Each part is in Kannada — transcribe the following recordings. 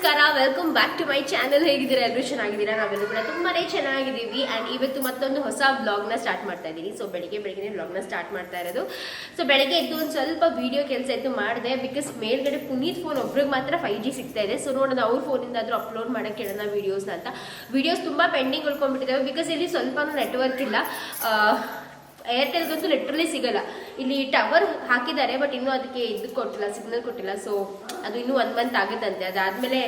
ನಮಸ್ಕಾರ welcome back to my channel ಹೇಗಿದ್ದೀರಾ? ಎಲ್ಲರೂ ಚೆನ್ನಾಗಿದ್ದೀರಾ? ನಾವೆಲ್ಲರೂ ಕೂಡ ತುಂಬಾನೇ ಚೆನ್ನಾಗಿದ್ದೀವಿ. ಅಂಡ್ ಇವತ್ತು ಮತ್ತೊಂದು ಹೊಸ ಬ್ಲಾಗ್ನ ಸ್ಟಾರ್ಟ್ ಮಾಡ್ತಾ ಇದ್ದೀನಿ. ಸೊ ಬೆಳಿಗ್ಗೆ ಬೆಳಿಗ್ಗೆ ಬ್ಲಾಗ್ನ ಸ್ಟಾರ್ಟ್ ಮಾಡ್ತಾ ಇರೋದು. ಸೊ ಬೆಳಗ್ಗೆ ಎದ್ದು ಒಂದು ಸ್ವಲ್ಪ ವಿಡಿಯೋ ಕೆಲಸ ಇತ್ತು ಮಾಡಿದೆ. ಬಿಕಾಸ್ ಮೇಲ್ಗಡೆ ಪುನೀತ್ ಫೋನ್ ಒಬ್ರಿಗೆ ಮಾತ್ರ ಫೈವ್ ಜಿ ಸಿಗ್ತಾ ಇದೆ. ಸೊ ನೋಡೋಣ ಅವ್ರ ಫೋನಿಂದ ಆದರೂ ಅಪ್ಲೋಡ್ ಮಾಡೋಕೆ ಹೇಳೋಣ ವೀಡಿಯೋಸ್ನ ಅಂತ. ವಿಡಿಯೋಸ್ ತುಂಬಾ ಪೆಂಡಿಂಗ್ ಉಳ್ಕೊಂಡ್ಬಿಟ್ಟಿದ್ದಾವೆ ಬಿಕಾಸ್ ಇಲ್ಲಿ ಸ್ವಲ್ಪನೂ ನೆಟ್ವರ್ಕ್ ಇಲ್ಲ. ಏರ್ಟೆಲ್ಗಂತೂ ಲಿಟ್ರಲಿ ಸಿಗಲ್ಲ. ಇಲ್ಲಿ ಟವರ್ ಹಾಕಿದ್ದಾರೆ ಬಟ್ ಇನ್ನೂ ಅದಕ್ಕೆ ಇದು ಕೊಟ್ಟಿಲ್ಲ ಸಿಗ್ನಲ್ ಕೊಟ್ಟಿಲ್ಲ. ಸೊ ಅದು ಇನ್ನೂ ಒನ್ ಮಂತ್ ಆಗುತ್ತಂತೆ. ಅದಾದಮೇಲೆ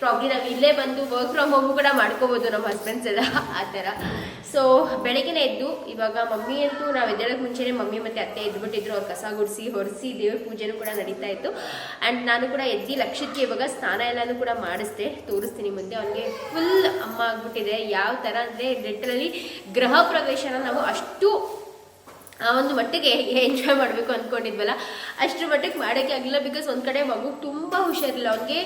ಪ್ರಾಬ್ಲಿ ನಾವು ಇಲ್ಲೇ ಬಂದು ವರ್ಕ್ ಫ್ರಮ್ ಹೋಮು ಕೂಡ ಮಾಡ್ಕೋಬೋದು ನಮ್ಮ ಹಸ್ಬೆಂಡ್ಸ್ ಎಲ್ಲ ಆ ಥರ. ಸೊ ಬೆಳಗ್ಗೆನೇ ಎದ್ದು, ಇವಾಗ ಮಮ್ಮಿ ಅಂತೂ ನಾವು ಎದ್ದೇಳಕ್ಕೆ ಮುಂಚೆನೇ ಮಮ್ಮಿ ಮತ್ತು ಅತ್ತೆ ಎದ್ಬಿಟ್ಟಿದ್ರು. ಅವ್ರು ಕಸ ಗುಡಿಸಿ ಹೊರಿಸಿ ದೇವ್ರ ಪೂಜೆನೂ ಕೂಡ ನಡೀತಾ ಇತ್ತು. ಆ್ಯಂಡ್ ನಾನು ಕೂಡ ಎದ್ದು ಲಕ್ಷಕ್ಕೆ ಇವಾಗ ಸ್ನಾನ ಎಲ್ಲನೂ ಕೂಡ ಮಾಡಿಸ್ದೆ, ತೋರಿಸ್ತೀನಿ ಮುಂದೆ. ಅವನಿಗೆ ಫುಲ್ ಅಮ್ಮ ಆಗ್ಬಿಟ್ಟಿದೆ. ಯಾವ ಥರ ಅಂದರೆ ಲಿಟ್ರಲಿ ಗೃಹ ಪ್ರವೇಶನ ನಾವು ಅಷ್ಟು ಆ ಒಂದು ಮಟ್ಟಿಗೆ ಎಂಜಾಯ್ ಮಾಡಬೇಕು ಅಂದ್ಕೊಂಡಿದ್ವಲ್ಲ ಅಷ್ಟ್ರ ಮಟ್ಟಿಗೆ ಮಾಡೋಕ್ಕೆ ಆಗಿಲ್ಲ ಬಿಕಾಸ್ ಒಂದು ಕಡೆ ಮಗು ತುಂಬ ಹುಷಾರಿಲ್ಲ. ಅವ್ನಿಗೆ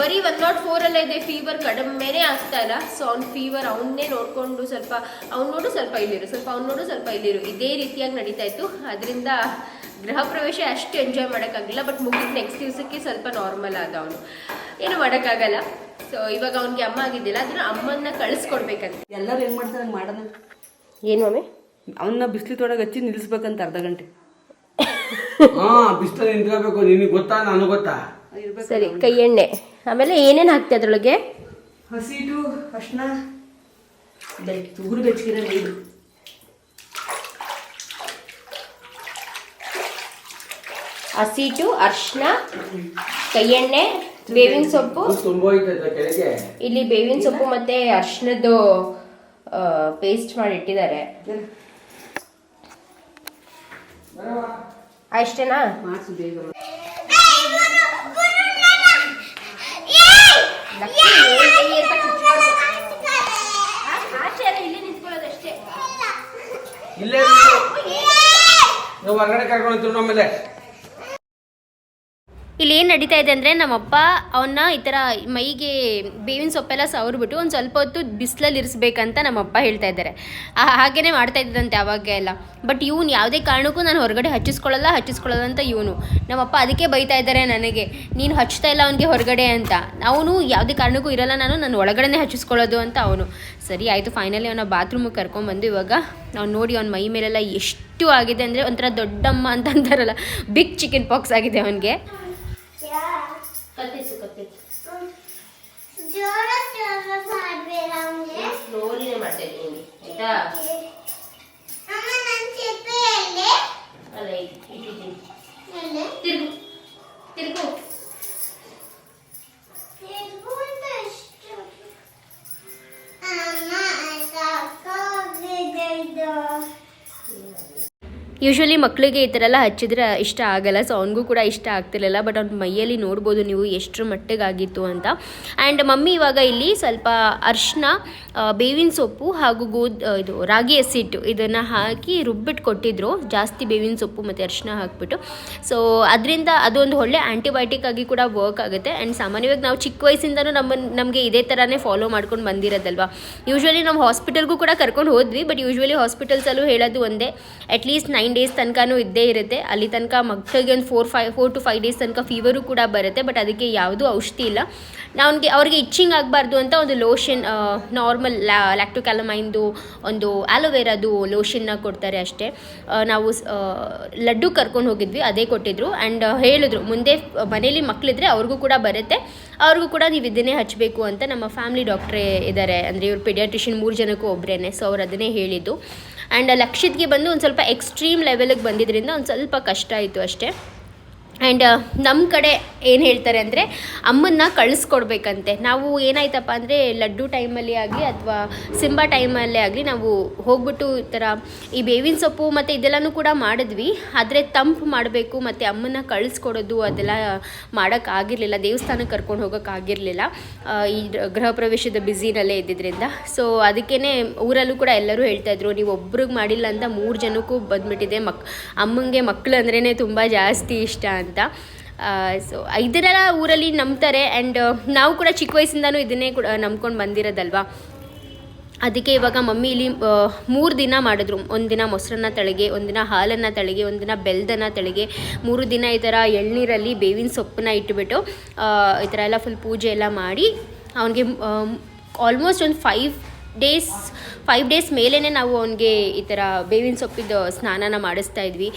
ಬರೀ ಒನ್ ನಾಟ್ ಫೋರಲ್ಲೇ ಇದೆ ಫೀವರ್ ಕಡಿಮೆನೆ ಆಗ್ತಾ ಇಲ್ಲ. ಸೊ ಅವ್ನ ಫೀವರ್ ಅವನ್ನೇ ನೋಡಿಕೊಂಡು ಸ್ವಲ್ಪ ಅವ್ನು ನೋಡು ಸ್ವಲ್ಪ ಇಲ್ಲಿರು ಸ್ವಲ್ಪ ಅವ್ನು ನೋಡು ಸ್ವಲ್ಪ ಇಲ್ಲಿರು. ಇದೇ ರೀತಿಯಾಗಿ ನಡೀತಾ ಇತ್ತು. ಅದರಿಂದ ಗೃಹ ಪ್ರವೇಶ ಅಷ್ಟು ಎಂಜಾಯ್ ಮಾಡೋಕ್ಕಾಗಿಲ್ಲ ಬಟ್ ಮುಗಿದ ನೆಕ್ಸ್ಟ್ ದಿವಸಕ್ಕೆ ಸ್ವಲ್ಪ ನಾರ್ಮಲ್ ಆದ ಅವನು. ಏನು ಮಾಡೋಕ್ಕಾಗಲ್ಲ. ಸೊ ಇವಾಗ ಅವನಿಗೆ ಅಮ್ಮ ಆಗಿದ್ದಿಲ್ಲ ಅದನ್ನ ಅಮ್ಮನ್ನ ಕಳಿಸ್ಕೊಡ್ಬೇಕಂತ. ಎಲ್ಲರೂ ಏನು ಮಾಡ್ತಾರೆ ಮಾಡೋಣ ಏನು ಮಮ್ಮಿ ಅವನ್ನ ಬಿಸಿಲು ತೊಡಗ ಹಚ್ಚಿ ನಿಲ್ಲಿಸ್ಬೇಕಂತ ಅರ್ಧ ಗಂಟೆ. ಹಾ ಬಿಸ್ತಲ್ಲಿ ನಿಂತ್ಕೋಬೇಕು. ನಿನಗೆ ಗೊತ್ತಾ ನನಗೆ ಗೊತ್ತಾ? ಸರಿ ಕೈ ಎಣ್ಣೆ. ಆಮೇಲೆ ಏನೇನು ಹಾಕ್ತೀಯ ಅದ್ರೊಳಗೆ? ಹಸಿಟ್ಟು ಅರ್ಶಿನ ಬೆಳಗ್ಗೆ ಉಗುರು ಬೆಚ್ಚಗಿರೋ ನೀರು. ಹಸಿಟ್ಟು ಅರ್ಶಿನ ಕೈ ಎಣ್ಣೆ ಬೇವಿನ ಸೊಪ್ಪು. ತುಂಬ ಕೆಳಗೆ. ಇಲ್ಲಿ ಬೇವಿನ ಸೊಪ್ಪು ಮತ್ತೆ ಅರ್ಶಿನದ್ದು ಪೇಸ್ಟ್ ಮಾಡಿ ಇಟ್ಟಿದ್ದಾರೆ. ಅಲ್ಲ, ಇಲ್ಲೇ ಹೊರಗಡೆ ಕರ್ಕೊಂಡು ಆಮೇಲೆ ಇಲ್ಲಿ ಏನು ನಡೀತಾ ಇದೆ ಅಂದರೆ ನಮ್ಮಪ್ಪ ಅವನ್ನ ಈ ಥರ ಮೈಗೆ ಬೇವಿನ ಸೊಪ್ಪೆಲ್ಲ ಸವರ್ಬಿಟ್ಟು ಒಂದು ಸ್ವಲ್ಪ ಹೊತ್ತು ಬಿಸಿಲಲ್ಲಿ ಇರಿಸ್ಬೇಕಂತ ನಮ್ಮಪ್ಪ ಹೇಳ್ತಾ ಇದ್ದಾರೆ. ಹಾಗೇ ಮಾಡ್ತಾ ಇದ್ದಂತೆ ಅವಾಗ ಎಲ್ಲ. ಬಟ್ ಇವನು ಯಾವುದೇ ಕಾರಣಕ್ಕೂ ನಾನು ಹೊರಗಡೆ ಹಚ್ಚಿಸ್ಕೊಳ್ಳಲ್ಲ ಹಚ್ಚಿಸ್ಕೊಳ್ಳಲ್ಲ ಅಂತ ಇವನು. ನಮ್ಮಪ್ಪ ಅದಕ್ಕೆ ಬೈತಾ ಇದ್ದಾರೆ ನನಗೆ. ನೀನು ಹಚ್ತಾ ಇಲ್ಲ ಅವನಿಗೆ ಹೊರಗಡೆ ಅಂತ. ಅವನು ಯಾವುದೇ ಕಾರಣಕ್ಕೂ ಇರಲ್ಲ, ನಾನು ನಾನು ಒಳಗಡೆನೇ ಹಚ್ಚಿಸ್ಕೊಳ್ಳೋದು ಅಂತ ಅವನು. ಸರಿ, ಆಯಿತು ಫೈನಲಿ ಅವನ ಬಾತ್ರೂಮಿಗೆ ಕರ್ಕೊಂಡ್ಬಂದು ಇವಾಗ ನಾವು ನೋಡಿ ಅವ್ನ ಮೈ ಮೇಲೆಲ್ಲ ಎಷ್ಟು ಆಗಿದೆ ಅಂದರೆ ಒಂಥರ ದೊಡ್ಡಮ್ಮ ಅಂತ ಅಂತಾರಲ್ಲ. ಬಿಗ್ ಚಿಕನ್ ಪಾಕ್ಸ್ ಆಗಿದೆ ಅವನಿಗೆ. ಕತ್ತಿಸು ಕತ್ತಿಸು ಜೋರ ಜೋರ ಮಾಡ್ಬೇಡ ಅವ್ನಿಗೆ. ಸ್ಲೋಲಿನೇ ಮಾಡ್ತಾ ಇದ್ದೀನಿ ಆಯ್ತಾ ಅಮ್ಮ ನನ್ ಚಿಪ್ಪೆ ಎಲ್ಲಿ? ಅಲ್ಲ ಇದು ಇಟ್ಟಿದ್ದೀನಿ ಎಲ್ಲಿ? ತಿರುಗು ಯೂಶ್ವಲಿ ಮಕ್ಕಳಿಗೆ ಈ ಥರ ಎಲ್ಲ ಹಚ್ಚಿದ್ರೆ ಇಷ್ಟ ಆಗಲ್ಲ ಸೊ ಅವನಿಗೂ ಕೂಡ ಇಷ್ಟ ಆಗ್ತಿರಲಿಲ್ಲ ಬಟ್ ಅವ್ನ ಮೈಯಲ್ಲಿ ನೋಡ್ಬೋದು ನೀವು ಎಷ್ಟರ ಮಟ್ಟಿಗಾಗಿತ್ತು ಅಂತ. ಆ್ಯಂಡ್ ಮಮ್ಮಿ ಇವಾಗ ಇಲ್ಲಿ ಸ್ವಲ್ಪ ಅರ್ಶಿನ ಬೇವಿನ ಸೊಪ್ಪು ಹಾಗೂ ಗೋದ್ ಇದು ರಾಗಿ ಹಸಿಟ್ಟು ಇದನ್ನು ಹಾಕಿ ರುಬ್ಬಿಟ್ಟು ಕೊಟ್ಟಿದ್ರು ಜಾಸ್ತಿ ಬೇವಿನ ಸೊಪ್ಪು ಮತ್ತು ಅರ್ಶಿನ ಹಾಕ್ಬಿಟ್ಟು. ಸೊ ಅದರಿಂದ ಅದೊಂದು ಒಳ್ಳೆ ಆ್ಯಂಟಿಬಯೋಟಿಕ್ ಆಗಿ ಕೂಡ ವರ್ಕ್ ಆಗುತ್ತೆ. ಆ್ಯಂಡ್ ಸಾಮಾನ್ಯವಾಗಿ ನಾವು ಚಿಕ್ಕ ವಯಸ್ಸಿಂದನೂ ನಮ್ಮ, ನಮಗೆ ಇದೇ ಥರನೇ ಫಾಲೋ ಮಾಡ್ಕೊಂಡು ಬಂದಿರೋದಲ್ವಾ. ಯೂಶ್ವಲಿ ನಾವು ಹಾಸ್ಪಿಟಲ್ಗೂ ಕೂಡ ಕರ್ಕೊಂಡು ಹೋದ್ವಿ ಬಟ್ ಯೂಶ್ವಲಿ ಹಾಸ್ಪಿಟಲ್ಸಲ್ಲೂ ಹೇಳೋದು ಒಂದೇ ಅಟ್ಲೀಸ್ಟ್ ನೈನ್ ಡೇಸ್ ತನಕನೂ ಇದ್ದೇ ಇರುತ್ತೆ. ಅಲ್ಲಿ ತನಕ ಮಕ್ಕಳಿಗೆ ಒಂದು four five four to five days ತನಕ ಫೀವರು ಕೂಡ ಬರುತ್ತೆ ಬಟ್ ಅದಕ್ಕೆ ಯಾವುದೂ ಔಷಧಿ ಇಲ್ಲ. ಅವ್ನಿಗೆ, ಅವ್ರಿಗೆ ಇಚ್ಚಿಂಗ್ ಆಗಬಾರ್ದು ಅಂತ ಒಂದು ಲೋಷನ್ ನಾರ್ಮಲ್ ಲ್ಯಾಕ್ಟೋಕ್ಯಾಲಮೈನ್ದು ಒಂದು ಆಲೋವೆರಾದು ಲೋಷನ್ನ ಕೊಡ್ತಾರೆ ಅಷ್ಟೇ. ನಾವು ಲಡ್ಡು ಕರ್ಕೊಂಡು ಹೋಗಿದ್ವಿ, ಅದೇ ಕೊಟ್ಟಿದ್ರು. ಆ್ಯಂಡ್ ಹೇಳಿದ್ರು, ಮುಂದೆ ಮನೇಲಿ ಮಕ್ಕಳಿದ್ರೆ ಅವ್ರಿಗೂ ಕೂಡ ಬರುತ್ತೆ. ಅವ್ರಿಗೂ ಕೂಡ ನೀವು ಇದನ್ನೇ ಹಚ್ಚಬೇಕು ಅಂತ ನಮ್ಮ ಫ್ಯಾಮಿಲಿ ಡಾಕ್ಟ್ರೇ ಇದ್ದಾರೆ ಅಂದರೆ ಇವ್ರು ಪೀಡಿಯಾಟ್ರಿಷಿಯನ್ ಮೂರು ಜನಕ್ಕೂ ಒಬ್ಬರೇ ಸೊ ಅವ್ರು ಅದನ್ನೇ ಹೇಳಿದ್ದು. ಆ್ಯಂಡ್ ಲಕ್ಷಿತ್ಗೆ ಬಂದು ಒಂದು ಸ್ವಲ್ಪ ಎಕ್ಸ್ಟ್ರೀಮ್ ಲೆವೆಲಿಗೆ ಬಂದಿದ್ದರಿಂದ ಒಂದು ಸ್ವಲ್ಪ ಕಷ್ಟ ಆಯಿತು ಅಷ್ಟೇ. ಆ್ಯಂಡ್ ನಮ್ಮ ಕಡೆ ಏನು ಹೇಳ್ತಾರೆ ಅಂದರೆ, ಅಮ್ಮನ್ನ ಕಳಿಸ್ಕೊಡ್ಬೇಕಂತೆ. ನಾವು ಏನಾಯ್ತಪ್ಪ ಅಂದರೆ, ಲಡ್ಡು ಟೈಮಲ್ಲಿ ಆಗಲಿ ಅಥವಾ ಸಿಂಬ ಟೈಮಲ್ಲೇ ಆಗಲಿ ನಾವು ಹೋಗ್ಬಿಟ್ಟು ಈ ಥರ ಈ ಬೇವಿನ ಸೊಪ್ಪು ಮತ್ತು ಇದೆಲ್ಲನೂ ಕೂಡ ಮಾಡಿದ್ವಿ. ಆದರೆ ತಂಪು ಮಾಡಬೇಕು, ಮತ್ತು ಅಮ್ಮನ್ನ ಕಳಿಸ್ಕೊಡೋದು ಅದೆಲ್ಲ ಮಾಡೋಕ್ಕಾಗಿರಲಿಲ್ಲ ದೇವಸ್ಥಾನಕ್ಕೆ ಕರ್ಕೊಂಡು ಹೋಗೋಕ್ಕಾಗಿರಲಿಲ್ಲ ಈ ಗೃಹ ಪ್ರವೇಶದ ಬ್ಯುಸಿನಲ್ಲೇ ಇದ್ದಿದ್ದರಿಂದ ಸೊ ಅದಕ್ಕೇ ಊರಲ್ಲೂ ಕೂಡ ಎಲ್ಲರೂ ಹೇಳ್ತಾಯಿದ್ರು ನೀವು ಒಬ್ರಿಗೆ ಮಾಡಿಲ್ಲ ಅಂತ ಮೂರು ಜನಕ್ಕೂ ಬಂದ್ಬಿಟ್ಟಿದೆ. ಮಕ್, ಅಮ್ಮಂಗೆ ಮಕ್ಕಳು ಅಂದ್ರೇ ತುಂಬ ಜಾಸ್ತಿ ಇಷ್ಟ ಅಂತ. ಸೊ ಇದನ್ನೆಲ್ಲ ಊರಲ್ಲಿ ನಂಬ್ತಾರೆ ಆ್ಯಂಡ್ ನಾವು ಕೂಡ ಚಿಕ್ಕ ವಯಸ್ಸಿಂದನೂ ಇದನ್ನೇ ಕೂಡ ನಂಬ್ಕೊಂಡು ಬಂದಿರೋದಲ್ವಾ? ಅದಕ್ಕೆ ಇವಾಗ ಮಮ್ಮಿ ಇಲ್ಲಿ ಮೂರು ದಿನ ಮಾಡಿದ್ರು. ಒಂದಿನ ಮೊಸರನ್ನ ತಳಗೆ ಒಂದಿನ ಹಾಲನ್ನು ತಳಗೆ ಒಂದಿನ ಬೆಲ್ದನ್ನು ತಳಗೆ. ಮೂರು ದಿನ ಈ ಥರ ಎಳ್ನೀರಲ್ಲಿ ಬೇವಿನ ಸೊಪ್ಪನ್ನ ಇಟ್ಬಿಟ್ಟು ಆ, ಈ ಥರ ಎಲ್ಲ ಫುಲ್ ಪೂಜೆ ಎಲ್ಲ ಮಾಡಿ ಅವನಿಗೆ ಆಲ್ಮೋಸ್ಟ್ ಒಂದು ಫೈವ್ ಡೇಸ್ ಫೈವ್ ಡೇಸ್ ಮೇಲೇ ನಾವು ಅವನಿಗೆ ಈ ಥರ ಬೇವಿನ ಸೊಪ್ಪಿದ್ದು ಸ್ನಾನನ ಮಾಡಿಸ್ತಾ ಇದ್ವಿ.